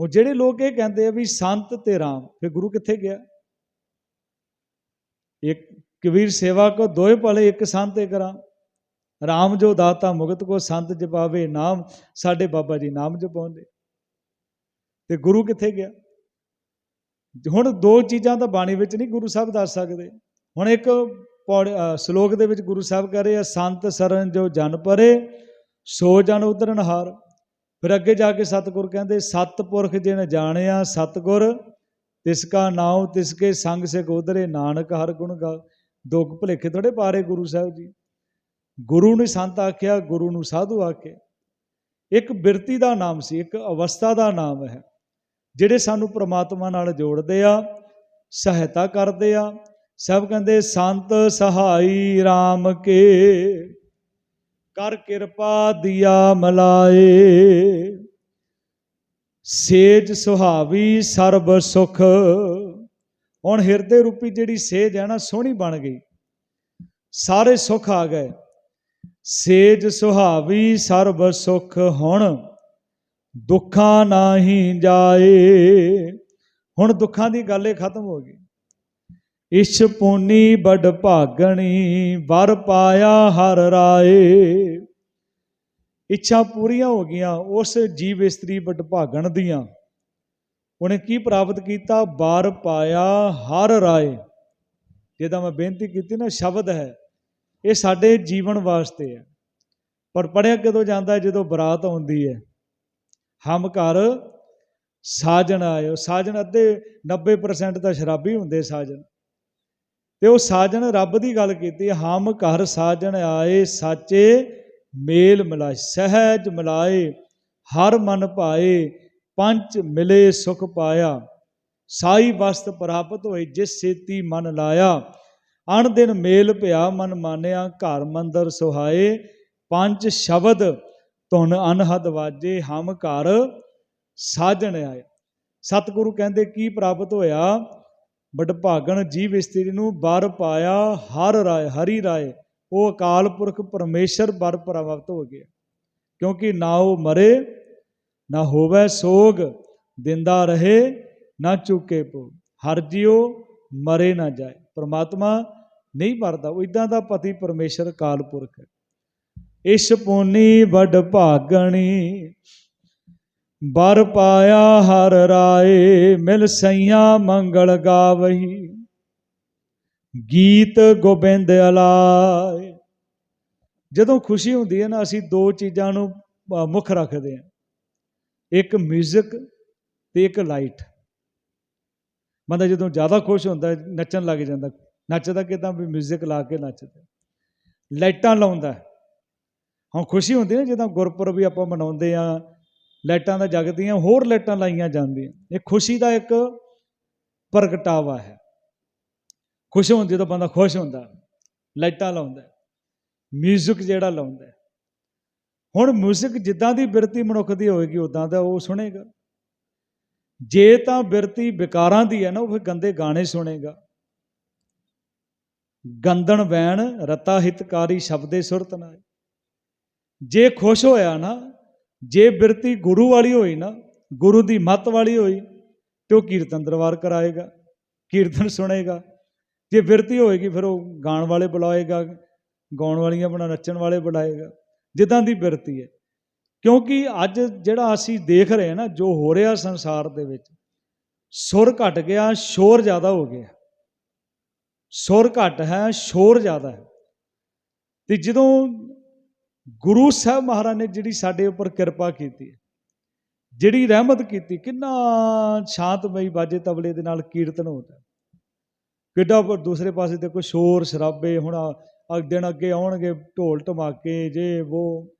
ਉਹ ਜਿਹੜੇ ਲੋਕ ਇਹ ਕਹਿੰਦੇ ਆ ਵੀ, ਸੰਤ ਤੇ ਰਾਮ। ਫਿਰ ਗੁਰੂ ਕਿੱਥੇ ਗਿਆ? ਇੱਕ ਕਬੀਰ ਸੇਵਾ ਕੋ ਦੋਏ ਭਲੇ ਇੱਕ ਸੰਤ ਇੱਕ ਰਾਮ ਰਾਮ ਜੋ ਦਾਤਾ ਮੁਕਤ ਕੋ ਸੰਤ ਜਪਾਵੇ, ਨਾਮ ਸਾਡੇ ਬਾਬਾ ਜੀ ਨਾਮ ਜਪਾਉਂਦੇ। ਤੇ ਗੁਰੂ ਕਿੱਥੇ ਗਿਆ? ਹੁਣ ਦੋ ਚੀਜ਼ਾਂ ਤਾਂ ਬਾਣੀ ਵਿੱਚ ਨਹੀਂ ਗੁਰੂ ਸਾਹਿਬ ਦੱਸ ਸਕਦੇ। ਹੁਣ ਇੱਕ ਸ਼ਲੋਕ ਦੇ ਵਿੱਚ ਗੁਰੂ ਸਾਹਿਬ ਕਹ ਰਹੇ ਆ, ਸੰਤ ਸਰਨ ਜੋ ਜਨ ਪਰੇ, ਸੋ ਜਨ ਉਧਰਨ ਹਾਰ। ਫਿਰ ਅੱਗੇ ਜਾ ਕੇ ਸਤਿਗੁਰ ਕਹਿੰਦੇ ਸਤਪੁਰਖ ਜਿਨ ਜਾਣਿਆ ਸਤਿਗੁਰ, ਤਿਸ ਕਾ ਨਾਉ ਤਿਸ ਕੇ ਸੰਗ ਸਿਕ ਉਦਰੇ ਨਾਨਕ ਹਰ ਗੁਣ ਗਾ ਦੁੱਖ ਭੁਲੇਖੇ ਥੋੜੇ ਪਾਰੇ ਗੁਰੂ ਸਾਹਿਬ ਜੀ। ਗੁਰੂ ਨੇ ਸੰਤ ਆਖਿਆ, ਗੁਰੂ ਨੂੰ ਸਾਧੂ ਆਖਿਆ ਇੱਕ ਬਿਰਤੀ ਦਾ ਨਾਮ ਸੀ, ਇੱਕ ਅਵਸਥਾ ਦਾ ਨਾਮ ਹੈ, ਜਿਹੜੇ ਸਾਨੂੰ ਪ੍ਰਮਾਤਮਾ ਨਾਲ ਜੋੜਦੇ ਆ, ਸਹਾਇਤਾ ਕਰਦੇ ਆ। ਸਭ ਕਹਿੰਦੇ, ਸੰਤ ਸਹਾਈ RAM ਕੇ, ਕਰ ਕਿਰਪਾ ਦਿਆ ਮਲਾਏ। ਸੇਜ ਸੁਹਾਵੀ ਸਰਬ ਸੁਖ ਹੁਣ ਹਿਰਦੇ ਰੂਪੀ ਜਿਹੜੀ ਸੇਜ ਹੈ ਨਾ, ਸੋਹਣੀ ਬਣ ਗਈ। ਸਾਰੇ ਸੁੱਖ ਆ ਗਏ। ਸੇਜ ਸੁਹਾਵੀ ਸਰਬ ਸੁਖ ਹੁਣ ਦੁੱਖਾਂ ਨਾਹੀ ਜਾਏ। ਹੁਣ ਦੁੱਖਾਂ ਦੀ ਗੱਲ ਇਹ ਖਤਮ ਹੋ ਗਈ। ਇਛ ਪੂਨੀ ਬੜ ਭਾਗਣੀ, ਵਰ ਪਾਇਆ ਹਰ ਰਾਏ। ਇੱਛਾ ਪੂਰੀਆਂ ਹੋ ਗਈਆਂ, ਉਸ ਜੀਵ ਇਸਤਰੀ ਬੜ ਭਾਗਣ ਦੀਆਂ। ਉਹਨੇ ਕੀ ਪ੍ਰਾਪਤ ਕੀਤਾ? ਵਰ ਪਾਇਆ ਹਰ ਰਾਏ। ਜਿਹਦਾ ਮੈਂ ਬੇਨਤੀ ਕੀਤੀ ਨਾ, ਸ਼ਬਦ ਹੈ। ਇਹ ਸਾਡੇ ਜੀਵਨ ਵਾਸਤੇ ਹੈ। ਪਰ ਪੜਿਆ ਕਦੋਂ ਜਾਂਦਾ ਜਦੋਂ ਬਰਾਤ ਆਉਂਦੀ ਹੈ। ਹਮ ਘਰ ਸਾਜਣ ਆਇਓ। ਸਾਜਣ ਅੱਧੇ 90% ਤਾਂ ਸ਼ਰਾਬੀ ਹੁੰਦੇ ਸਾਜਣ। ਤੇ ਉਹ ਸਾਜਣ ਰੱਬ ਦੀ ਗੱਲ ਕੀਤੀ, ਹਮ ਘਰ ਸਾਜਣ ਆਏ, ਸਾਚੇ ਮੇਲ ਮਿਲਾਏ, ਸਹਿਜ ਮਿਲਾਏ, ਹਰ ਮਨ ਭਾਏ ਪੰਚ ਮਿਲੇ ਸੁਖ ਪਾਇਆ, ਸਾਈ ਵਸਤ ਪ੍ਰਾਪਤ ਹੋਏ ਜਿਸ ਸੇਤੀ ਮਨ ਲਾਇਆ। ਅਣ ਦਿਨ ਮੇਲ ਭਿਆ ਮਨ ਮਾਨਿਆ, ਘਰ ਮੰਦਰ ਸੁਹਾਏ। ਪੰਜ ਸ਼ਬਦ ਧੁਨ ਅਨਹਦ ਵਾਜੇ, ਹਮ ਘਰ ਸਾਜਣ ਆਏ। ਸਤਿਗੁਰੂ ਕਹਿੰਦੇ, ਕੀ ਪ੍ਰਾਪਤ ਹੋਇਆ? ਬੜ ਜੀਵ ਇਸਤਰੀ ਨੂੰ ਬਰ ਪਾਇਆ, ਹਰ ਰਾਏ, ਹਰੀ ਰਾਏ। ਉਹ ਅਕਾਲ ਪੁਰਖ ਪਰਮੇਸ਼ਰ ਬਰ ਪ੍ਰਾਪਤ ਹੋ ਗਿਆ। ਕਿਉਂਕਿ ਨਾ ਉਹ ਮਰੇ ਨਾ ਹੋਵੇ ਸੋਗ, ਦਿੰਦਾ ਰਹੇ ਨਾ ਚੁੱਕੇ ਪੋ ਹਰ ਜਿਉ ਮਰੇ ਨਾ ਜਾਏ। ਪ੍ਰਮਾਤਮਾ ਨਹੀਂ ਮਰਦਾ। ਉਹ ਇਦਾਂ ਦਾ ਪਤੀ ਪਰਮੇਸ਼ਰ ਕਾਲ ਪੁਰਖ ਹੈ। ਇਸ ਪੋਨੀ ਵੱਡ ਭਾਗਣੀ, ਬਰ ਪਾਇਆ ਹਰ ਰਾਏ, ਮਿਲ ਸਈਆਂ ਮੰਗਲ ਗਾਵਹੀ। ਗੀਤ ਗੋਬਿੰਦ ਅਲਾਏ। ਜਦੋਂ ਖੁਸ਼ੀ ਹੁੰਦੀ ਹੈ ਨਾ, ਅਸੀਂ ਦੋ ਚੀਜ਼ਾਂ ਨੂੰ ਮੁੱਖ ਰੱਖਦੇ ਹਾਂ। ਇੱਕ 뮤직 ਤੇ ਇੱਕ ਲਾਈਟ ਬੰਦਾ ਜਦੋਂ ਜ਼ਿਆਦਾ ਖੁਸ਼ ਹੁੰਦਾ ਹੈ, ਨੱਚਣ ਲੱਗ ਜਾਂਦਾ ਨੱਚਦਾ ਕਿਦਾਂ ਵੀ 뮤직 ਲਾ ਕੇ ਨੱਚਦਾ ਲਾਈਟਾਂ ਲਾਉਂਦਾ ਹੈ। ਹੁਣ ਖੁਸ਼ੀ ਹੁੰਦੀ ਨਾ ਜਦੋਂ ਗੁਰਪੁਰਬ ਵੀ ਆਪਾਂ ਮਨਾਉਂਦੇ ਆ ਲਾਈਟਾਂ ਦਾ ਜਗਦੀਆਂ ਹੋਰ ਲਾਈਟਾਂ ਲਾਈਆਂ ਜਾਂਦੀਆਂ ਇਹ ਖੁਸ਼ੀ ਦਾ ਇੱਕ ਪ੍ਰਗਟਾਵਾ ਹੈ ਖੁਸ਼ ਹੋਣ ਜਦੋਂ ਬੰਦਾ ਖੁਸ਼ ਹੁੰਦਾ ਲਾਈਟਾਂ ਲਾਉਂਦਾ 뮤직 ਜਿਹੜਾ ਲਾਉਂਦਾ ਹੈ। ਹੁਣ 뮤직 ਜਿੱਦਾਂ ਦੀ ਬਿਰਤੀ ਮਨੁੱਖ ਦੀ ਹੋਏਗੀ ਉਦਾਂ ਦਾ ਉਹ ਸੁਣੇਗਾ। ਜੇ ਤਾਂ ਬਿਰਤੀ ਵਿਕਾਰਾਂ ਦੀ ਹੈ ਨਾ, ਉਹ ਫਿਰ ਗੰਦੇ ਗਾਣੇ ਸੁਣੇਗਾ। ਗੰਦਣ ਵੈਣ ਰਤਾ ਹਿਤਕਾਰੀ ਸ਼ਬਦੇ ਸੁਰਤ ਨਾ ਜੇ ਖੁਸ਼ ਹੋਇਆ ਨਾ, ਜੇ ਬਿਰਤੀ ਗੁਰੂ ਵਾਲੀ ਹੋਈ ਨਾ, ਗੁਰੂ ਦੀ ਮੱਤ ਵਾਲੀ ਹੋਈ, ਤੇ ਉਹ ਕੀਰਤਨ ਦਰਬਾਰ ਕਰਾਏਗਾ, ਕੀਰਤਨ ਸੁਣੇਗਾ। ਜੇ ਬਿਰਤੀ ਹੋਏਗੀ, ਫਿਰ ਉਹ ਗਾਣ ਵਾਲੇ ਬੁਲਾਏਗਾ, ਗਾਉਣ ਵਾਲੀਆਂ ਬਣਾ ਨੱਚਣ ਵਾਲੇ ਬੁਲਾਏਗਾ। ਜਿੱਦਾਂ ਦੀ ਬਿਰਤੀ ਹੈ। ਕਿਉਂਕਿ ਅੱਜ ਜਿਹੜਾ ਅਸੀਂ ਦੇਖ ਰਹੇ ਹਾਂ ਨਾ, ਜੋ ਹੋ ਰਿਹਾ ਸੰਸਾਰ ਦੇ ਵਿੱਚ, ਸੁਰ ਘਟ ਗਿਆ, ਸ਼ੋਰ ਜ਼ਿਆਦਾ ਹੋ ਗਿਆ। ਸੁਰ ਘਟ ਹੈ, ਸ਼ੋਰ ਜ਼ਿਆਦਾ ਹੈ। ਤੇ ਜਦੋਂ ਗੁਰੂ ਸਾਹਿਬ ਮਹਾਰਾਜ ਨੇ ਜਿਹੜੀ ਸਾਡੇ ਉੱਪਰ ਕਿਰਪਾ ਕੀਤੀ ਜਿਹੜੀ ਰਹਿਮਤ ਕੀਤੀ, ਕਿੰਨਾ ਸ਼ਾਂਤਮਈ ਬਾਜੇ ਤਬਲੇ ਦੇ ਨਾਲ ਕੀਰਤਨ ਹੁੰਦਾ ਹੈ। ਕਿੱਡਾ ਪਰ ਦੂਸਰੇ ਪਾਸੇ ਦੇਖੋ ਸ਼ੋਰ ਸ਼ਰਾਬੇ ਹੁਣ ਦਿਨ ਅੱਗੇ ਆਉਣਗੇ, ਢੋਲ ਧਮਾਕੇ ਜੇ ਉਹ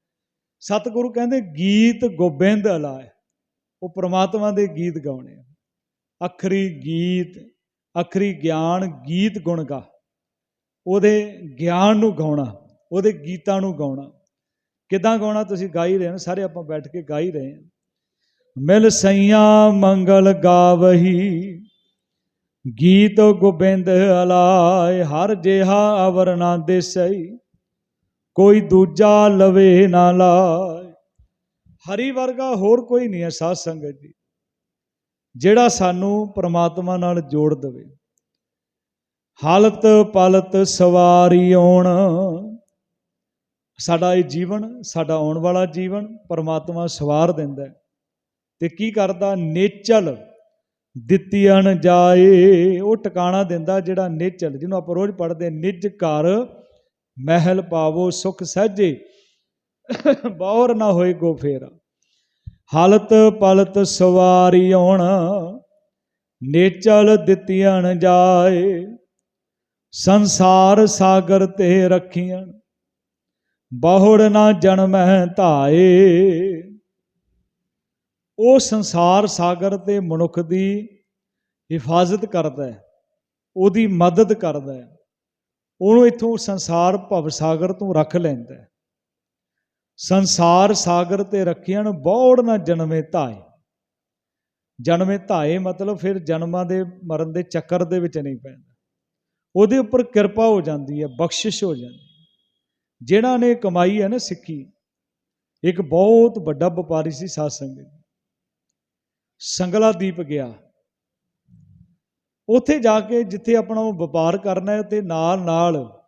ਸਤਿਗੁਰੂ ਕਹਿੰਦੇ, ਗੀਤ ਗੋਬਿੰਦ ਅਲਾਏ ਉਹ ਪ੍ਰਮਾਤਮਾ ਦੇ ਗੀਤ ਗਾਉਣੇ ਆ। ਅਖਰੀ ਗੀਤ, ਅਖਰੀ ਗਿਆਨ, ਗੀਤ ਗੁਣ ਗਾ। ਉਹਦੇ ਗਿਆਨ ਨੂੰ ਗਾਉਣਾ, ਉਹਦੇ ਗੀਤਾਂ ਨੂੰ ਗਾਉਣਾ। ਕਿਦਾਂ ਗਾਉਣਾ ਤੁਸੀਂ ਗਾ ਹੀ ਰਹੇ ਹੋ? ਸਾਰੇ ਆਪਾਂ ਬੈਠ ਕੇ ਗਾ ਹੀ ਰਹੇ ਹਾਂ। ਮਿਲ ਸਈਆਂ, ਮੰਗਲ ਗਾਵਹੀ। ਗੀਤ ਗੋਬਿੰਦ ਅਲਾਏ ਹਰ ਜਿਹਾ ਅਵਰ ਨਾ ਦੇਸਈ, ਕੋਈ ਦੂਜਾ ਲਵੇ ਨਾ ਲਾਏ। ਹਰੀ ਵਰਗਾ ਹੋਰ ਕੋਈ ਨਹੀਂ ਹੈ ਸਾਧ ਸੰਗਤ ਜੀ, ਜਿਹੜਾ ਸਾਨੂੰ ਪ੍ਰਮਾਤਮਾ ਨਾਲ ਜੋੜ ਦੇਵੇ। ਹਾਲਤ ਪਾਲਤ ਸਵਾਰੀ ਆਉਣ, ਸਾਡਾ ਇਹ ਜੀਵਨ, ਸਾਡਾ ਆਉਣ ਵਾਲਾ ਜੀਵਨ ਪਰਮਾਤਮਾ ਸਵਾਰ ਦਿੰਦਾ ਤੇ ਕੀ ਕਰਦਾ? ਨੇਚਲ ਦਿੱਤੀਆਂ ਜਾਏ। ਉਹ ਟਿਕਾਣਾ ਦਿੰਦਾ ਜਿਹੜਾ ਨੇਚਲ, ਜਿਹਨੂੰ ਆਪਾਂ ਰੋਜ਼ ਪੜ੍ਹਦੇ ਨਿਜ ਘਰ ਮਹਿਲ ਪਾਵੋ, ਸੁਖ ਸਹਜੇ। ਬੌਰ ਨਾ ਹੋਏ ਗੋ ਫੇਰਾ। ਹਾਲਤ ਪਲਤ ਸਵਾਰੀ ਆਉਣ, ਨੇਚਲ ਦਿੱਤੀਆਂ ਜਾਏ। ਸੰਸਾਰ ਸਾਗਰ ਤੇ ਰੱਖੀਆਂ ਬਹੁੜ ਨਾ ਜਨਮੈ ਧਾਏ। ਉਹ ਸੰਸਾਰ ਸਾਗਰ ਤੇ ਮਨੁੱਖ ਦੀ ਹਿਫਾਜ਼ਤ ਕਰਦਾ ਹੈ, ਉਹਦੀ ਮਦਦ ਕਰਦਾ ਹੈ, ਉਹਨੂੰ ਇੱਥੋਂ ਸੰਸਾਰ ਭਵ ਸਾਗਰ ਤੋਂ ਰੱਖ ਲੈਂਦਾ ਹੈ। ਸੰਸਾਰ ਸਾਗਰ ਤੇ ਰੱਖਿਆ ਨੂੰ ਬੌੜ ਨਾ ਜਨਮੇ ਧਾਏ। ਜਨਮੇ ਧਾਏ ਮਤਲਬ ਫਿਰ ਜਨਮਾਂ ਦੇ ਮਰਨ ਦੇ ਚੱਕਰ ਦੇ ਵਿੱਚ ਨਹੀਂ ਪੈਂਦਾ। ਉਹਦੇ ਉੱਪਰ ਕਿਰਪਾ ਹੋ ਜਾਂਦੀ ਹੈ, ਬਖਸ਼ਿਸ਼ ਹੋ ਜਾਂਦੀ ਹੈ। ਜਿਹੜਾ ਨੇ ਕਮਾਈ ਹੈ ਨਾ ਸਿੱਖੀ, ਇੱਕ ਬਹੁਤ ਵੱਡਾ ਵਪਾਰੀ ਸੀ ਸਾਧ ਸੰਗਤ। ਸੰਗਲਾ ਦੀਪ ਗਿਆ। ਉੱਥੇ ਜਾ ਕੇ ਜਿੱਥੇ ਆਪਣਾ ਉਹ ਵਪਾਰ ਕਰਨਾ ਹੈ, ਤੇ ਨਾਲ ਨਾਲ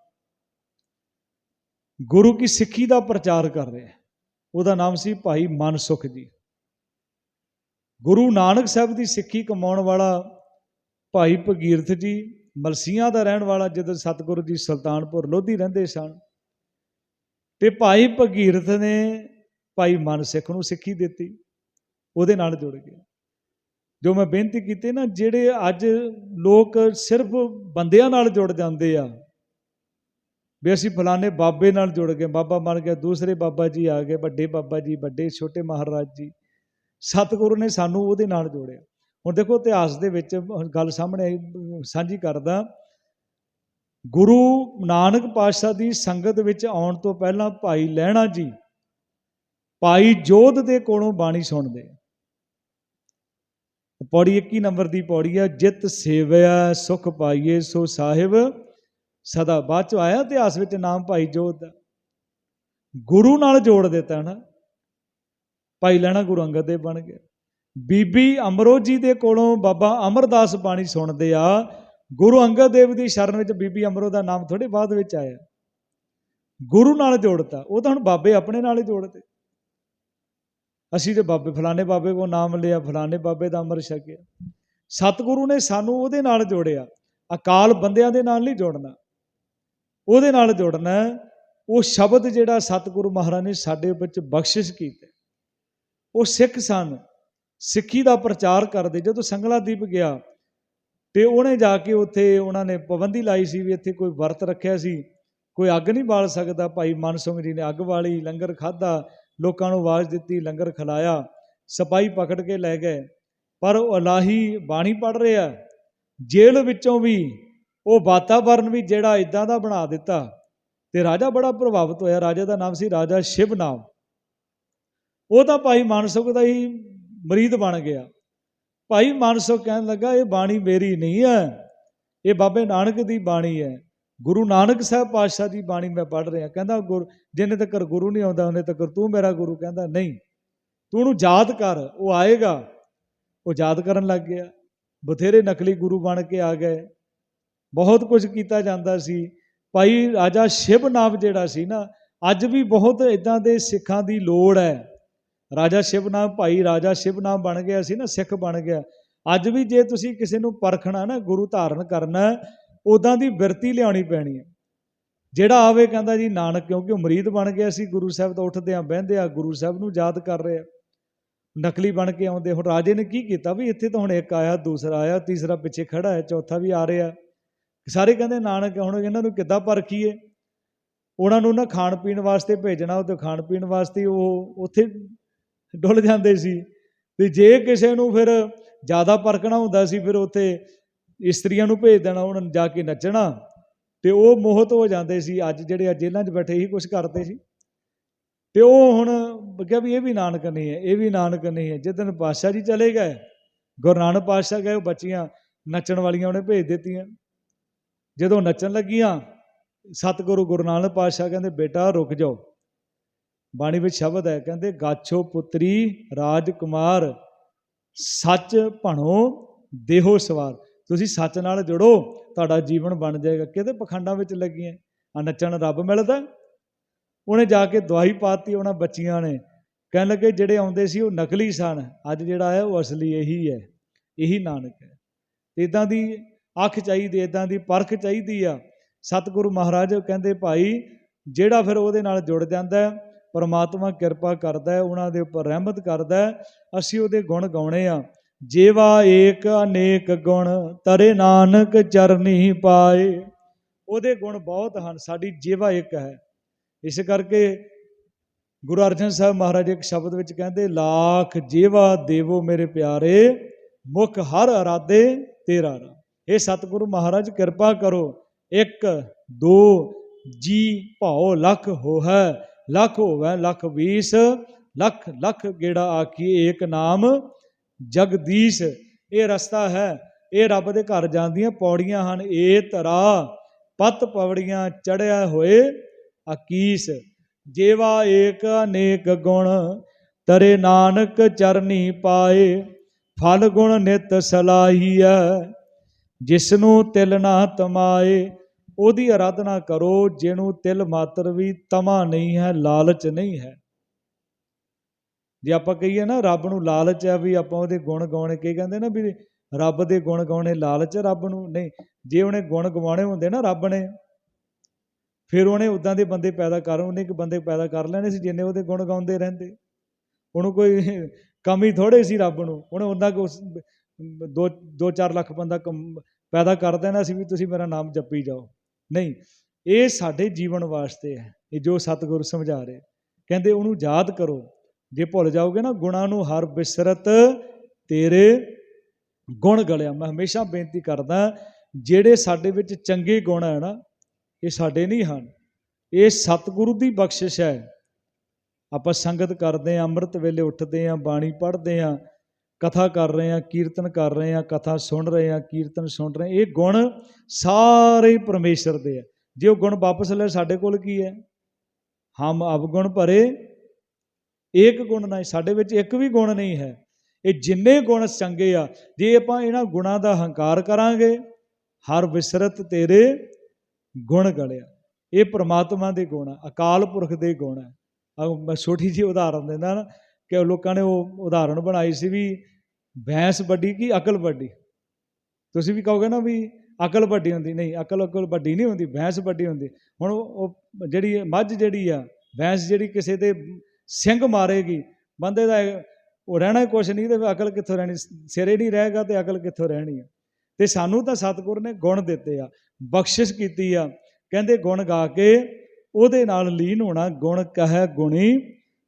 ਗੁਰੂ ਕੀ ਸਿੱਖੀ ਦਾ ਪ੍ਰਚਾਰ ਕਰ ਰਿਹਾ ਹੈ। ਉਹਦਾ ਨਾਮ ਸੀ ਭਾਈ ਮਨਸੁਖ ਜੀ। ਗੁਰੂ ਨਾਨਕ ਸਾਹਿਬ ਦੀ ਸਿੱਖੀ ਕਮਾਉਣ ਵਾਲਾ ਭਾਈ ਭਗੀਰਥ ਜੀ, ਮਲਸੀਆਂ ਦਾ ਰਹਿਣ ਵਾਲਾ ਜਦੋਂ ਸਤਿਗੁਰੂ ਜੀ ਸੁਲਤਾਨਪੁਰ ਲੋਧੀ ਰਹਿੰਦੇ ਸਨ, ਤੇ ਭਾਈ ਭਗੀਰਥ ਨੇ ਭਾਈ ਮਨਸਿੱਖ ਨੂੰ ਸਿੱਖੀ ਦਿੱਤੀ, ਉਹਦੇ ਨਾਲ ਜੁੜ ਗਿਆ ਜੋ ਮੈਂ ਬੇਨਤੀ ਕੀਤੀ ਨਾ, ਜਿਹੜੇ ਅੱਜ ਲੋਕ ਸਿਰਫ ਬੰਦਿਆਂ ਨਾਲ ਜੁੜ ਜਾਂਦੇ ਆ, ਵੀ ਅਸੀਂ ਫਲਾਣੇ ਬਾਬੇ ਨਾਲ ਜੁੜ ਗਏ, ਬਾਬਾ ਬਣ ਗਿਆ, ਦੂਸਰੇ ਬਾਬਾ ਜੀ ਆ ਗਏ, ਵੱਡੇ ਬਾਬਾ ਜੀ, ਵੱਡੇ ਛੋਟੇ ਮਹਾਰਾਜ ਜੀ, ਸਤਿਗੁਰੂ ਨੇ ਸਾਨੂੰ ਉਹਦੇ ਨਾਲ ਜੋੜਿਆ। ਹੁਣ ਦੇਖੋ ਇਤਿਹਾਸ ਦੇ ਵਿੱਚ ਗੱਲ ਸਾਹਮਣੇ ਆਈ, ਸਾਂਝੀ ਕਰਦਾ, ਗੁਰੂ ਨਾਨਕ ਪਾਤਸ਼ਾਹ ਦੀ ਸੰਗਤ ਵਿੱਚ ਆਉਣ ਤੋਂ ਪਹਿਲਾਂ ਭਾਈ ਲਹਿਣਾ ਜੀ, ਭਾਈ ਜੋਧ ਦੇ ਕੋਲੋਂ ਬਾਣੀ ਸੁਣਦੇ ਪੌੜੀ 21 ਨੰਬਰ ਦੀ ਪੌੜੀ ਆ, ਜਿਤ ਸੇਵਿਆ, ਸੁਖ ਪਾਈਏ ਸੋ ਸਾਹਿਬ। ਸਦਾ ਬਾਅਦ ਚ ਆਇਆ ਇਤਿਹਾਸ ਵਿੱਚ ਨਾਮ ਭਾਈ ਜੋਤ ਦਾ। ਗੁਰੂ ਨਾਲ ਜੋੜ ਦਿੱਤਾ ਨਾ, ਭਾਈ ਲੈਣਾ ਗੁਰੂ ਅੰਗਦ ਦੇਵ ਬਣ ਗਿਆ। ਬੀਬੀ ਅਮਰੋ ਜੀ ਦੇ ਕੋਲੋਂ ਬਾਬਾ ਅਮਰਦਾਸ ਬਾਣੀ ਸੁਣਦੇ ਆ, ਗੁਰੂ ਅੰਗਦ ਦੇਵ ਦੀ ਸ਼ਰਨ ਵਿੱਚ ਬੀਬੀ ਅਮਰੋ ਦਾ ਨਾਮ ਥੋੜੇ ਬਾਅਦ ਵਿੱਚ ਆਇਆ। ਗੁਰੂ ਨਾਲ ਜੋੜਤਾ, ਉਹ ਤਾਂ ਹੁਣ ਬਾਬੇ ਆਪਣੇ ਨਾਲ ਹੀ ਜੋੜਦੇ। ਅਸੀਂ ਤੇ ਬਾਬੇ, ਫਲਾਣੇ ਬਾਬੇ ਕੋ ਨਾਮ ਲਿਆ, ਫਲਾਣੇ ਬਾਬੇ ਦਾ ਅੰਮ੍ਰਿਤ ਛਕਿਆ। ਸਤਿਗੁਰੂ ਨੇ ਸਾਨੂੰ ਉਹਦੇ ਨਾਲ ਜੋੜਿਆ। ਅਕਾਲ ਬੰਦਿਆਂ ਦੇ ਨਾਲ ਨਹੀਂ ਜੋੜਨਾ। ਉਹਦੇ ਨਾਲ ਜੋੜਨਾ, ਉਹ ਸ਼ਬਦ ਜਿਹੜਾ ਸਤਿਗੁਰੂ ਮਹਾਰਾਜ ਨੇ ਸਾਡੇ ਵਿੱਚ ਬਖਸ਼ਿਸ਼ ਕੀਤਾ। ਉਹ ਸਿੱਖ ਸਨ। ਸਿੱਖੀ ਦਾ ਪ੍ਰਚਾਰ ਕਰਦੇ। ਜਦੋਂ ਸੰਗਲਾ ਦੀਪ ਗਿਆ, ਤੇ ਉਹਨੇ ਜਾ ਕੇ ਉੱਥੇ ਉਹਨਾਂ ਨੇ ਪਾਬੰਦੀ ਲਾਈ ਸੀ ਵੀ ਇੱਥੇ ਕੋਈ ਵਰਤ ਰੱਖਿਆ ਸੀ। ਕੋਈ ਅੱਗ ਨਹੀਂ ਬਾਲ ਸਕਦਾ। ਭਾਈ ਮਨ ਸਿੰਘ ਜੀ ਨੇ ਅੱਗ ਬਾਲੀ, ਲੰਗਰ ਖਾਦਾ ਲੋਕਾਂ ਨੂੰ ਆਵਾਜ਼ ਦਿੱਤੀ, ਲੰਗਰ ਖਿਲਾਇਆ, ਸਿਪਾਹੀ ਪਕੜ ਕੇ ਲੈ ਗਏ। ਪਰ ਉਹ ਇਲਾਹੀ ਬਾਣੀ ਪੜ ਰਿਹਾ ਜੇਲ੍ਹ ਵਿੱਚੋਂ ਵੀ ਉਹ ਵਾਤਾਵਰਨ ਵੀ ਜਿਹੜਾ ਇਦਾਂ ਦਾ ਬਣਾ ਦਿੱਤਾ ਤੇ ਰਾਜਾ ਬੜਾ ਪ੍ਰਭਾਵਿਤ ਹੋਇਆ। ਰਾਜਾ ਦਾ ਨਾਮ ਸੀ ਰਾਜਾ ਸ਼ਿਵ ਨਾਮ। ਉਹ ਤਾਂ ਭਾਈ ਮਾਨਸੁਖ ਦਾ ਹੀ ਮਰੀਦ ਬਣ ਗਿਆ। ਭਾਈ ਮਾਨਸੁਖ ਕਹਿਣ ਲੱਗਾ, ਇਹ ਬਾਣੀ ਮੇਰੀ ਨਹੀਂ ਹੈ। ਇਹ ਬਾਬੇ ਨਾਨਕ ਦੀ ਬਾਣੀ ਹੈ। ਗੁਰੂ ਨਾਨਕ ਸਾਹਿਬ ਪਾਤਸ਼ਾਹ ਦੀ ਬਾਣੀ ਮੈਂ ਪੜ੍ਹ ਰਿਹਾ, ਕਹਿੰਦਾ ਗੁਰ, ਜਿੰਨੇ ਤੱਕ ਗੁਰੂ ਨਹੀਂ ਆਉਂਦਾ, ਉਹਨੇ ਤੱਕ ਤੂੰ ਮੇਰਾ ਗੁਰੂ, ਕਹਿੰਦਾ ਨਹੀਂ। ਤੂੰ ਉਹਨੂੰ ਯਾਦ ਕਰ, ਉਹ ਆਏਗਾ। ਉਹ ਯਾਦ ਕਰਨ ਲੱਗ ਗਿਆ। ਬਥੇਰੇ ਨਕਲੀ ਗੁਰੂ ਬਣ ਕੇ ਆ ਗਏ। ਬਹੁਤ ਕੁਝ ਕੀਤਾ ਜਾਂਦਾ ਸੀ। ਭਾਈ ਰਾਜਾ ਸ਼ਿਵ ਨਾਮ ਜਿਹੜਾ ਸੀ ਨਾ, ਅੱਜ ਵੀ ਬਹੁਤ ਇਦਾਂ ਦੇ ਸਿੱਖਾਂ ਦੀ ਲੋੜ ਹੈ। ਰਾਜਾ ਸ਼ਿਵ ਨਾਮ, ਭਾਈ ਰਾਜਾ ਸ਼ਿਵ ਨਾਮ ਬਣ ਗਿਆ ਸੀ ਨਾ, ਸਿੱਖ ਬਣ ਗਿਆ। ਅੱਜ ਵੀ ਜੇ ਤੁਸੀਂ ਕਿਸੇ ਨੂੰ ਪਰਖਣਾ ਨਾ, ਗੁਰੂ ਧਾਰਨ ਕਰਨਾ ਉਦਾਂ ਦੀ ਬਿਰਤੀ ਲਿਆਉਣੀ ਪੈਣੀ ਹੈ। ਜਿਹੜਾ ਆਵੇ ਕਹਿੰਦਾ ਜੀ ਨਾਨਕ ਕਿਉਂਕਿ ਉਹ ਮਰੀਦ ਬਣ ਗਿਆ ਸੀ, ਗੁਰੂ ਸਾਹਿਬ ਤੋਂ ਉੱਠਦੇ ਆ ਬਹਿੰਦੇ ਆ, ਗੁਰੂ ਸਾਹਿਬ ਨੂੰ ਯਾਦ ਕਰ ਰਿਹਾ ਨਕਲੀ ਬਣ ਕੇ ਆਉਂਦੇ, ਹੁਣ ਰਾਜੇ ਨੇ ਕੀ ਕੀਤਾ ਵੀ ਇੱਥੇ ਤਾਂ ਹੁਣ ਇੱਕ ਆਇਆ, ਦੂਸਰਾ ਆਇਆ, ਤੀਸਰਾ ਪਿੱਛੇ ਖੜਾ ਹੈ, ਚੌਥਾ ਵੀ ਆ ਰਿਹਾ। ਸਾਰੇ ਕਹਿੰਦੇ ਨਾਨਕ ਹੁਣ ਇਹਨਾਂ ਨੂੰ ਕਿੱਦਾਂ ਪਰਖੀਏ? ਉਹਨਾਂ ਨੂੰ ਨਾ ਖਾਣ ਪੀਣ ਵਾਸਤੇ ਭੇਜਣਾ, ਉਹ ਤੇ ਖਾਣ ਪੀਣ ਵਾਸਤੇ ਉਹ ਉੱਥੇ ਡੁੱਲ ਜਾਂਦੇ ਸੀ। ਤੇ ਜੇ ਕਿਸੇ ਨੂੰ ਫਿਰ ਜ਼ਿਆਦਾ ਪਰਖਣਾ ਹੁੰਦਾ ਸੀ, ਫਿਰ ਉੱਥੇ ਇਸਤਰੀਆਂ ਨੂੰ ਭੇਜ ਦੇਣਾ, ਉਹਨਾਂ ਨੂੰ ਜਾ ਕੇ ਨੱਚਣਾ, ਤੇ ਉਹ ਮੋਹਤ ਹੋ ਜਾਂਦੇ ਸੀ। ਅੱਜ ਜਿਹੜੇ ਆ ਜੇਲ੍ਹਾਂ 'ਚ ਬੈਠੇ ਹੀ ਕੁਝ ਕਰਦੇ ਸੀ। ਤੇ ਉਹ ਹੁਣ ਕਿਹਾ ਵੀ ਇਹ ਵੀ ਨਾਨਕ ਨਹੀਂ ਹੈ, ਇਹ ਵੀ ਨਾਨਕ ਨਹੀਂ ਹੈ। ਜਿੱਦਨ ਪਾਤਸ਼ਾਹ ਜੀ ਚਲੇ ਗਏ, ਗੁਰੂ ਨਾਨਕ ਪਾਤਸ਼ਾਹ ਗਏ, ਉਹ ਬੱਚੀਆਂ ਨੱਚਣ ਵਾਲੀਆਂ ਉਹਨੇ ਭੇਜ ਦਿੱਤੀਆਂ। ਜਦੋਂ ਨੱਚਣ ਲੱਗੀਆਂ, ਸਤਿਗੁਰੂ ਗੁਰੂ ਨਾਨਕ ਪਾਤਸ਼ਾਹ ਕਹਿੰਦੇ, ਬੇਟਾ, ਰੁਕ ਜਾਓ। ਬਾਣੀ ਵਿੱਚ ਸ਼ਬਦ ਹੈ, ਕਹਿੰਦੇ, ਗਾਛੋ ਪੁੱਤਰੀ ਰਾਜਕੁਮਾਰ, ਸੱਚ ਭਣੋ, ਦੇਹੋ ਸਵਾਰ। ਤੁਸੀਂ ਸੱਚ ਨਾਲ ਜੁੜੋ, ਤੁਹਾਡਾ ਜੀਵਨ ਬਣ ਜਾਏਗਾ। ਕਿਹਦੇ ਪਖੰਡਾਂ ਵਿੱਚ ਲੱਗੀਆਂ? ਆ ਨੱਚਣ ਰੱਬ ਮਿਲਦਾ। ਉਹਨੇ ਜਾ ਕੇ ਦਵਾਈ ਪਾਤੀ, ਉਹਨਾਂ ਬੱਚੀਆਂ ਨੇ। ਕਹਿਣ ਲੱਗੇ, ਜਿਹੜੇ ਆਉਂਦੇ ਸੀ, ਉਹ ਨਕਲੀ ਸਨ। ਅੱਜ ਜਿਹੜਾ ਹੈ, ਉਹ ਅਸਲੀ ਇਹੀ ਹੈ। ਇਹੀ ਨਾਨਕ ਹੈ। ਇਦਾਂ ਦੀ ਅੱਖ ਚਾਹੀਦੀ ਇਦਾਂ ਦੀ ਪਰਖ ਚਾਹੀਦੀ ਆ। ਸਤਿਗੁਰੂ ਮਹਾਰਾਜ ਕਹਿੰਦੇ, ਭਾਈ, ਜਿਹੜਾ ਫਿਰ ਉਹਦੇ ਨਾਲ ਜੁੜ ਜਾਂਦਾ ਹੈ, ਪਰਮਾਤਮਾ ਕਿਰਪਾ ਕਰਦਾ ਹੈ, ਉਹਨਾਂ ਦੇ ਉੱਪਰ ਰਹਿਮਤ ਕਰਦਾ ਹੈ, ਅਸੀਂ ਉਹਦੇ ਗੁਣ ਗਾਉਣੇ ਆ। ਜੇਵਾ ਏਕ ਅਨੇਕ ਗੁਣ, ਤਰੇ ਨਾਨਕ ਚਰਨੀ ਪਾਏ। ਉਹਦੇ ਗੁਣ ਬਹੁਤ ਹਨ, ਸਾਡੀ ਜੇਵਾ ਇੱਕ ਹੈ। ਇਸ ਕਰਕੇ ਗੁਰੂ ਅਰਜਨ ਸਾਹਿਬ ਮਹਾਰਾਜ ਇੱਕ ਸ਼ਬਦ ਵਿੱਚ ਕਹਿੰਦੇ, ਲੱਖ ਜੇਵਾ ਦੇਵੋ ਮੇਰੇ ਪਿਆਰੇ, ਮੁਖ ਹਰ ਅਰਾਦੇ ਤੇਰਾ ਰਾ ਇਹ ਸਤਿਗੁਰੂ ਮਹਾਰਾਜ, ਕਿਰਪਾ ਕਰੋ। ਇੱਕ, ਦੋ, ਜੀ ਭਾਉ ਲੱਖ ਹੋਹੈ, ਲੱਖ ਹੋਵੇ ਲੱਖ 20 ਲੱਖ ਲੱਖ ਗੇੜਾ ਆਖੀ ਏਕ ਨਾਮ। ਜਗਦੀਸ਼, ਇਹ ਰਸਤਾ ਹੈ। ਇਹ ਰੱਬ ਦੇ ਘਰ ਜਾਂਦੀਆਂ ਪੌੜੀਆਂ ਹਨ। ਇਹ ਤਰਾ ਪਤ ਪਵੜੀਆਂ ਚੜਿਆ ਹੋਏ ਅਕੀਸ। ਜੇਵਾ ਏਕ ਅਨੇਕ ਗੁਣ, ਤਰੇ ਨਾਨਕ ਚਰਨੀ ਪਾਏ। ਫਲ ਗੁਣ ਨਿਤ ਸਲਾਹੀਐ, ਜਿਸਨੂੰ ਤਿਲ ਨਾ ਤਮਾਏ। ਉਹਦੀ ਆਰਾਧਨਾ ਕਰੋ, ਜਿਹਨੂੰ ਤਿਲ ਮਾਤਰ ਵੀ ਤਮਾ ਨਹੀਂ ਹੈ, ਲਾਲਚ ਨਹੀਂ ਹੈ। ਜੇ ਆਪਾਂ ਕਹੀਏ ਨਾ ਰੱਬ ਨੂੰ ਲਾਲਚ ਆ ਵੀ ਆਪਾਂ ਉਹਦੇ ਗੁਣ ਗਾਉਣੇ ਕੀ ਕਹਿੰਦੇ ਨਾ ਵੀ ਰੱਬ ਦੇ ਗੁਣ ਗਾਉਣੇ ਲਾਲਚ ਰੱਬ ਨੂੰ? ਨਹੀਂ, ਜੇ ਉਹਨੇ ਗੁਣ ਗਵਾਉਣੇ ਹੁੰਦੇ ਨਾ ਰੱਬ ਨੇ, ਫਿਰ ਉਹਨੇ ਉਦਾਂ ਦੇ ਬੰਦੇ ਪੈਦਾ ਕਰ, ਉਹਨੇ ਇੱਕ ਬੰਦੇ ਪੈਦਾ ਕਰ ਲੈਣੇ ਸੀ ਜਿੰਨੇ ਉਹਦੇ ਗੁਣ ਗਾਉਂਦੇ ਰਹਿੰਦੇ। ਉਹਨੂੰ ਕੋਈ ਕਮੀ ਥੋੜੇ ਸੀ ਰੱਬ ਨੂੰ, ਉਹਨੇ ਉਹਨਾਂ ਕੋ ਦੋ ਦੋ ਚਾਰ ਲੱਖ ਬੰਦਾ ਕਮ- ਪੈਦਾ ਕਰ ਦੇਣਾ ਸੀ ਵੀ ਤੁਸੀਂ ਮੇਰਾ ਨਾਮ ਜਪੀ ਜਾਓ। ਨਹੀਂ, ਇਹ ਸਾਡੇ ਜੀਵਨ ਵਾਸਤੇ ਹੈ, ਇਹ ਜੋ ਸਤਿਗੁਰੂ ਸਮਝਾ ਰਹੇ। ਕਹਿੰਦੇ ਉਹਨੂੰ ਯਾਦ ਕਰੋ ਜੇ ਭੁੱਲ ਜਾਓਗੇ ਨਾ, ਗੁਣਾ ਨੂੰ ਹਰ ਬਿਸਰਤ ਤੇਰੇ ਗੁਣ ਗਲਿਆ। ਮੈਂ ਹਮੇਸ਼ਾ ਬੇਨਤੀ ਕਰਦਾ, ਜਿਹੜੇ ਸਾਡੇ ਵਿੱਚ ਚੰਗੇ ਗੁਣ ਹੈ ਨਾ, ਇਹ ਸਾਡੇ ਨਹੀਂ ਹਨ। ਇਹ ਸਤਿਗੁਰੂ ਦੀ ਬਖਸ਼ਿਸ਼ ਹੈ। ਆਪਾਂ ਸੰਗਤ ਕਰਦੇ ਆਂ ਅੰਮ੍ਰਿਤ ਵੇਲੇ ਉੱਠਦੇ ਆਂ ਬਾਣੀ ਪੜ੍ਹਦੇ ਆਂ ਕਥਾ ਕਰ ਰਹੇ ਆਂ ਕੀਰਤਨ ਕਰ ਰਹੇ ਆਂ ਕਥਾ ਸੁਣ ਰਹੇ ਆਂ ਕੀਰਤਨ ਸੁਣ ਰਹੇ ਇਹ ਗੁਣ ਸਾਰੇ ਹੀ ਪਰਮੇਸ਼ਰ ਦੇ ਆ। ਜੇ ਉਹ ਗੁਣ ਵਾਪਸ ਲੈ, ਸਾਡੇ ਕੋਲ ਕੀ ਹੈ? ਹਮ ਅਵਗੁਣ ਭਰੇ ਏਕ ਗੁਣ ਨਹੀਂ, ਸਾਡੇ ਵਿੱਚ ਇੱਕ ਵੀ ਗੁਣ ਨਹੀਂ ਹੈ। ਇਹ ਜਿੰਨੇ ਗੁਣ ਚੰਗੇ ਆ, ਜੇ ਆਪਾਂ ਇਹਨਾਂ ਗੁਣਾਂ ਦਾ ਹੰਕਾਰ ਕਰਾਂਗੇ, ਹਰ ਵਿਸਰਤ ਤੇਰੇ ਗੁਣ ਗਲਿਆ। ਇਹ ਪ੍ਰਮਾਤਮਾ ਦੇ ਗੁਣ ਆ, ਅਕਾਲ ਪੁਰਖ ਦੇ ਗੁਣ ਆ। ਮੈਂ ਛੋਟੀ ਜਿਹੀ ਉਦਾਹਰਨ ਦਿੰਦਾ ਨਾ, ਕਿ ਲੋਕਾਂ ਨੇ ਉਹ ਉਦਾਹਰਨ ਬਣਾਈ ਸੀ ਵੀ ਭੈਂਸ ਵੱਡੀ ਕੀ ਅਕਲ ਵੱਡੀ? ਤੁਸੀਂ ਵੀ ਕਹੋਗੇ ਨਾ ਵੀ ਅਕਲ ਵੱਡੀ ਹੁੰਦੀ, ਨਹੀਂ, ਅਕਲ ਅਕਲ ਵੱਡੀ ਨਹੀਂ ਹੁੰਦੀ, ਭੈਂਸ ਵੱਡੀ ਹੁੰਦੀ। ਹੁਣ ਉਹ ਜਿਹੜੀ ਮੱਝ ਜਿਹੜੀ ਆ, ਭੈਂਸ ਜਿਹੜੀ ਕਿਸੇ ਦੇ ਸਿੰਘ ਮਾਰੇਗੀ। ਬੰਦੇ ਦਾ ਉਹ ਰਹਿਣਾ ਕੁਛ ਨਹੀਂ ਤੇ ਅਕਲ ਕਿੱਥੋਂ ਰਹਿਣੀ? ਸਿਰੇ ਨਹੀਂ ਰਹੇਗਾ ਤੇ ਅਕਲ ਕਿੱਥੋਂ ਰਹਿਣੀ ਆ? ਤੇ ਸਾਨੂੰ ਤਾਂ ਸਤਿਗੁਰ ਨੇ ਗੁਣ ਦਿੱਤੇ ਆ, ਬਖਸ਼ਿਸ਼ ਕੀਤੀ ਆ। ਕਹਿੰਦੇ ਗੁਣ ਗਾ ਕੇ ਉਹਦੇ ਨਾਲ ਲੀਨ ਹੋਣਾ, ਗੁਣ ਕਹੈ ਗੁਣੀ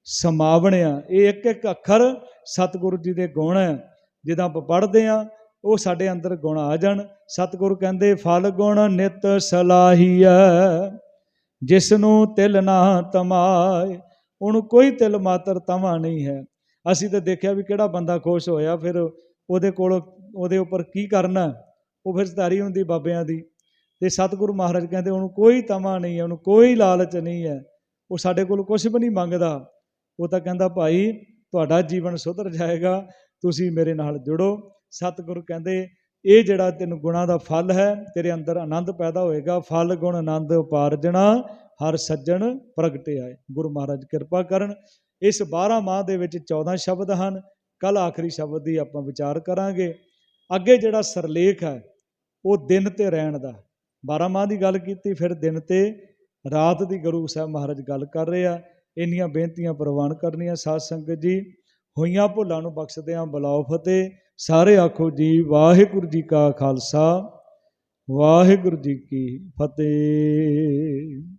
ਸਮਾਵਣਿਆ ਇਹ ਇੱਕ ਇੱਕ ਅੱਖਰ ਸਤਿਗੁਰੂ ਜੀ ਦੇ ਗੁਣ ਹੈ ਜਿੱਦਾਂ ਆਪਾਂ ਪੜ੍ਹਦੇ ਆ, ਉਹ ਸਾਡੇ ਅੰਦਰ ਗੁਣ ਆ ਜਾਣ। ਸਤਿਗੁਰੂ ਕਹਿੰਦੇ, ਫਲ ਗੁਣ ਨਿਤ ਸਲਾਹੀਐ ਜਿਸ ਨੂੰ ਤਿਲ ਨਾ ਤਮਾਏ ਉਹਨੂੰ ਕੋਈ ਤਿਲ ਮਾਤਰ ਤਮਾ ਨਹੀਂ ਹੈ। ਅਸੀਂ ਤਾਂ ਦੇਖਿਆ ਵੀ ਕਿਹੜਾ ਬੰਦਾ ਖੁਸ਼ ਹੋਇਆ, ਫਿਰ ਉਹਦੇ ਕੋਲ ਉਹਦੇ ਉੱਪਰ ਕੀ ਕਰਨਾ? ਉਹ ਫਿਰ ਸਤਾਰੀ ਹੁੰਦੀ ਬਾਬਿਆਂ ਦੀ। ਤੇ ਸਤਿਗੁਰੂ ਮਹਾਰਾਜ ਕਹਿੰਦੇ, ਉਹਨੂੰ ਕੋਈ ਤਮਾ ਨਹੀਂ ਹੈ, ਉਹਨੂੰ ਕੋਈ ਲਾਲਚ ਨਹੀਂ ਹੈ। ਉਹ ਸਾਡੇ ਕੋਲ ਕੁਝ ਵੀ ਨਹੀਂ ਮੰਗਦਾ। ਉਹ ਤਾਂ ਕਹਿੰਦਾ, ਭਾਈ, ਤੁਹਾਡਾ ਜੀਵਨ ਸੁਧਰ ਜਾਏਗਾ, ਤੁਸੀਂ ਮੇਰੇ ਨਾਲ ਜੁੜੋ। ਸਤਿਗੁਰੂ ਕਹਿੰਦੇ, ਇਹ ਜਿਹੜਾ ਤੈਨੂੰ ਗੁਣਾ ਦਾ ਫਲ ਹੈ, ਤੇਰੇ ਅੰਦਰ ਆਨੰਦ ਪੈਦਾ ਹੋਏਗਾ। ਫਲ, ਗੁਣ, ਆਨੰਦ ਉਪਾਰਜਣਾ ਹਰ ਸੱਜਣ ਪ੍ਰਗਟਿਆ ਹੈ ਗੁਰੂ ਮਹਾਰਾਜ ਕਿਰਪਾ ਕਰਨ। ਇਸ 12 ਮਾਹ ਦੇ ਵਿੱਚ 14 ਸ਼ਬਦ ਹਨ। ਕੱਲ ਆਖਰੀ ਸ਼ਬਦ ਦੀ ਆਪਾਂ ਵਿਚਾਰ ਕਰਾਂਗੇ। ਅੱਗੇ ਜਿਹੜਾ ਸਰਲੇਖ ਹੈ, ਉਹ ਦਿਨ ਤੇ ਰਹਿਣ ਦਾ। 12 ਮਾਹ ਦੀ ਗੱਲ ਕੀਤੀ, ਫਿਰ ਦਿਨ ਤੇ ਰਾਤ ਦੀ ਗੁਰੂ ਸਾਹਿਬ ਮਹਾਰਾਜ ਗੱਲ ਕਰ ਰਹੇ ਆ। ਇੰਨੀਆਂ ਬੇਨਤੀਆਂ ਪ੍ਰਵਾਨ ਕਰਨੀਆਂ ਸਾਧ ਸੰਗਤ ਜੀ। ਹੋਈਆਂ ਭੁੱਲਾਂ ਨੂੰ ਬਖਸ਼ਦਿਆਂ ਬੁਲਾਓ ਫਤਿਹ। ਸਾਰੇ ਆਖੋ ਜੀ, ਵਾਹਿਗੁਰੂ ਜੀ ਕਾ ਖਾਲਸਾ, ਵਾਹਿਗੁਰੂ ਜੀ ਕੀ ਫਤਿਹ।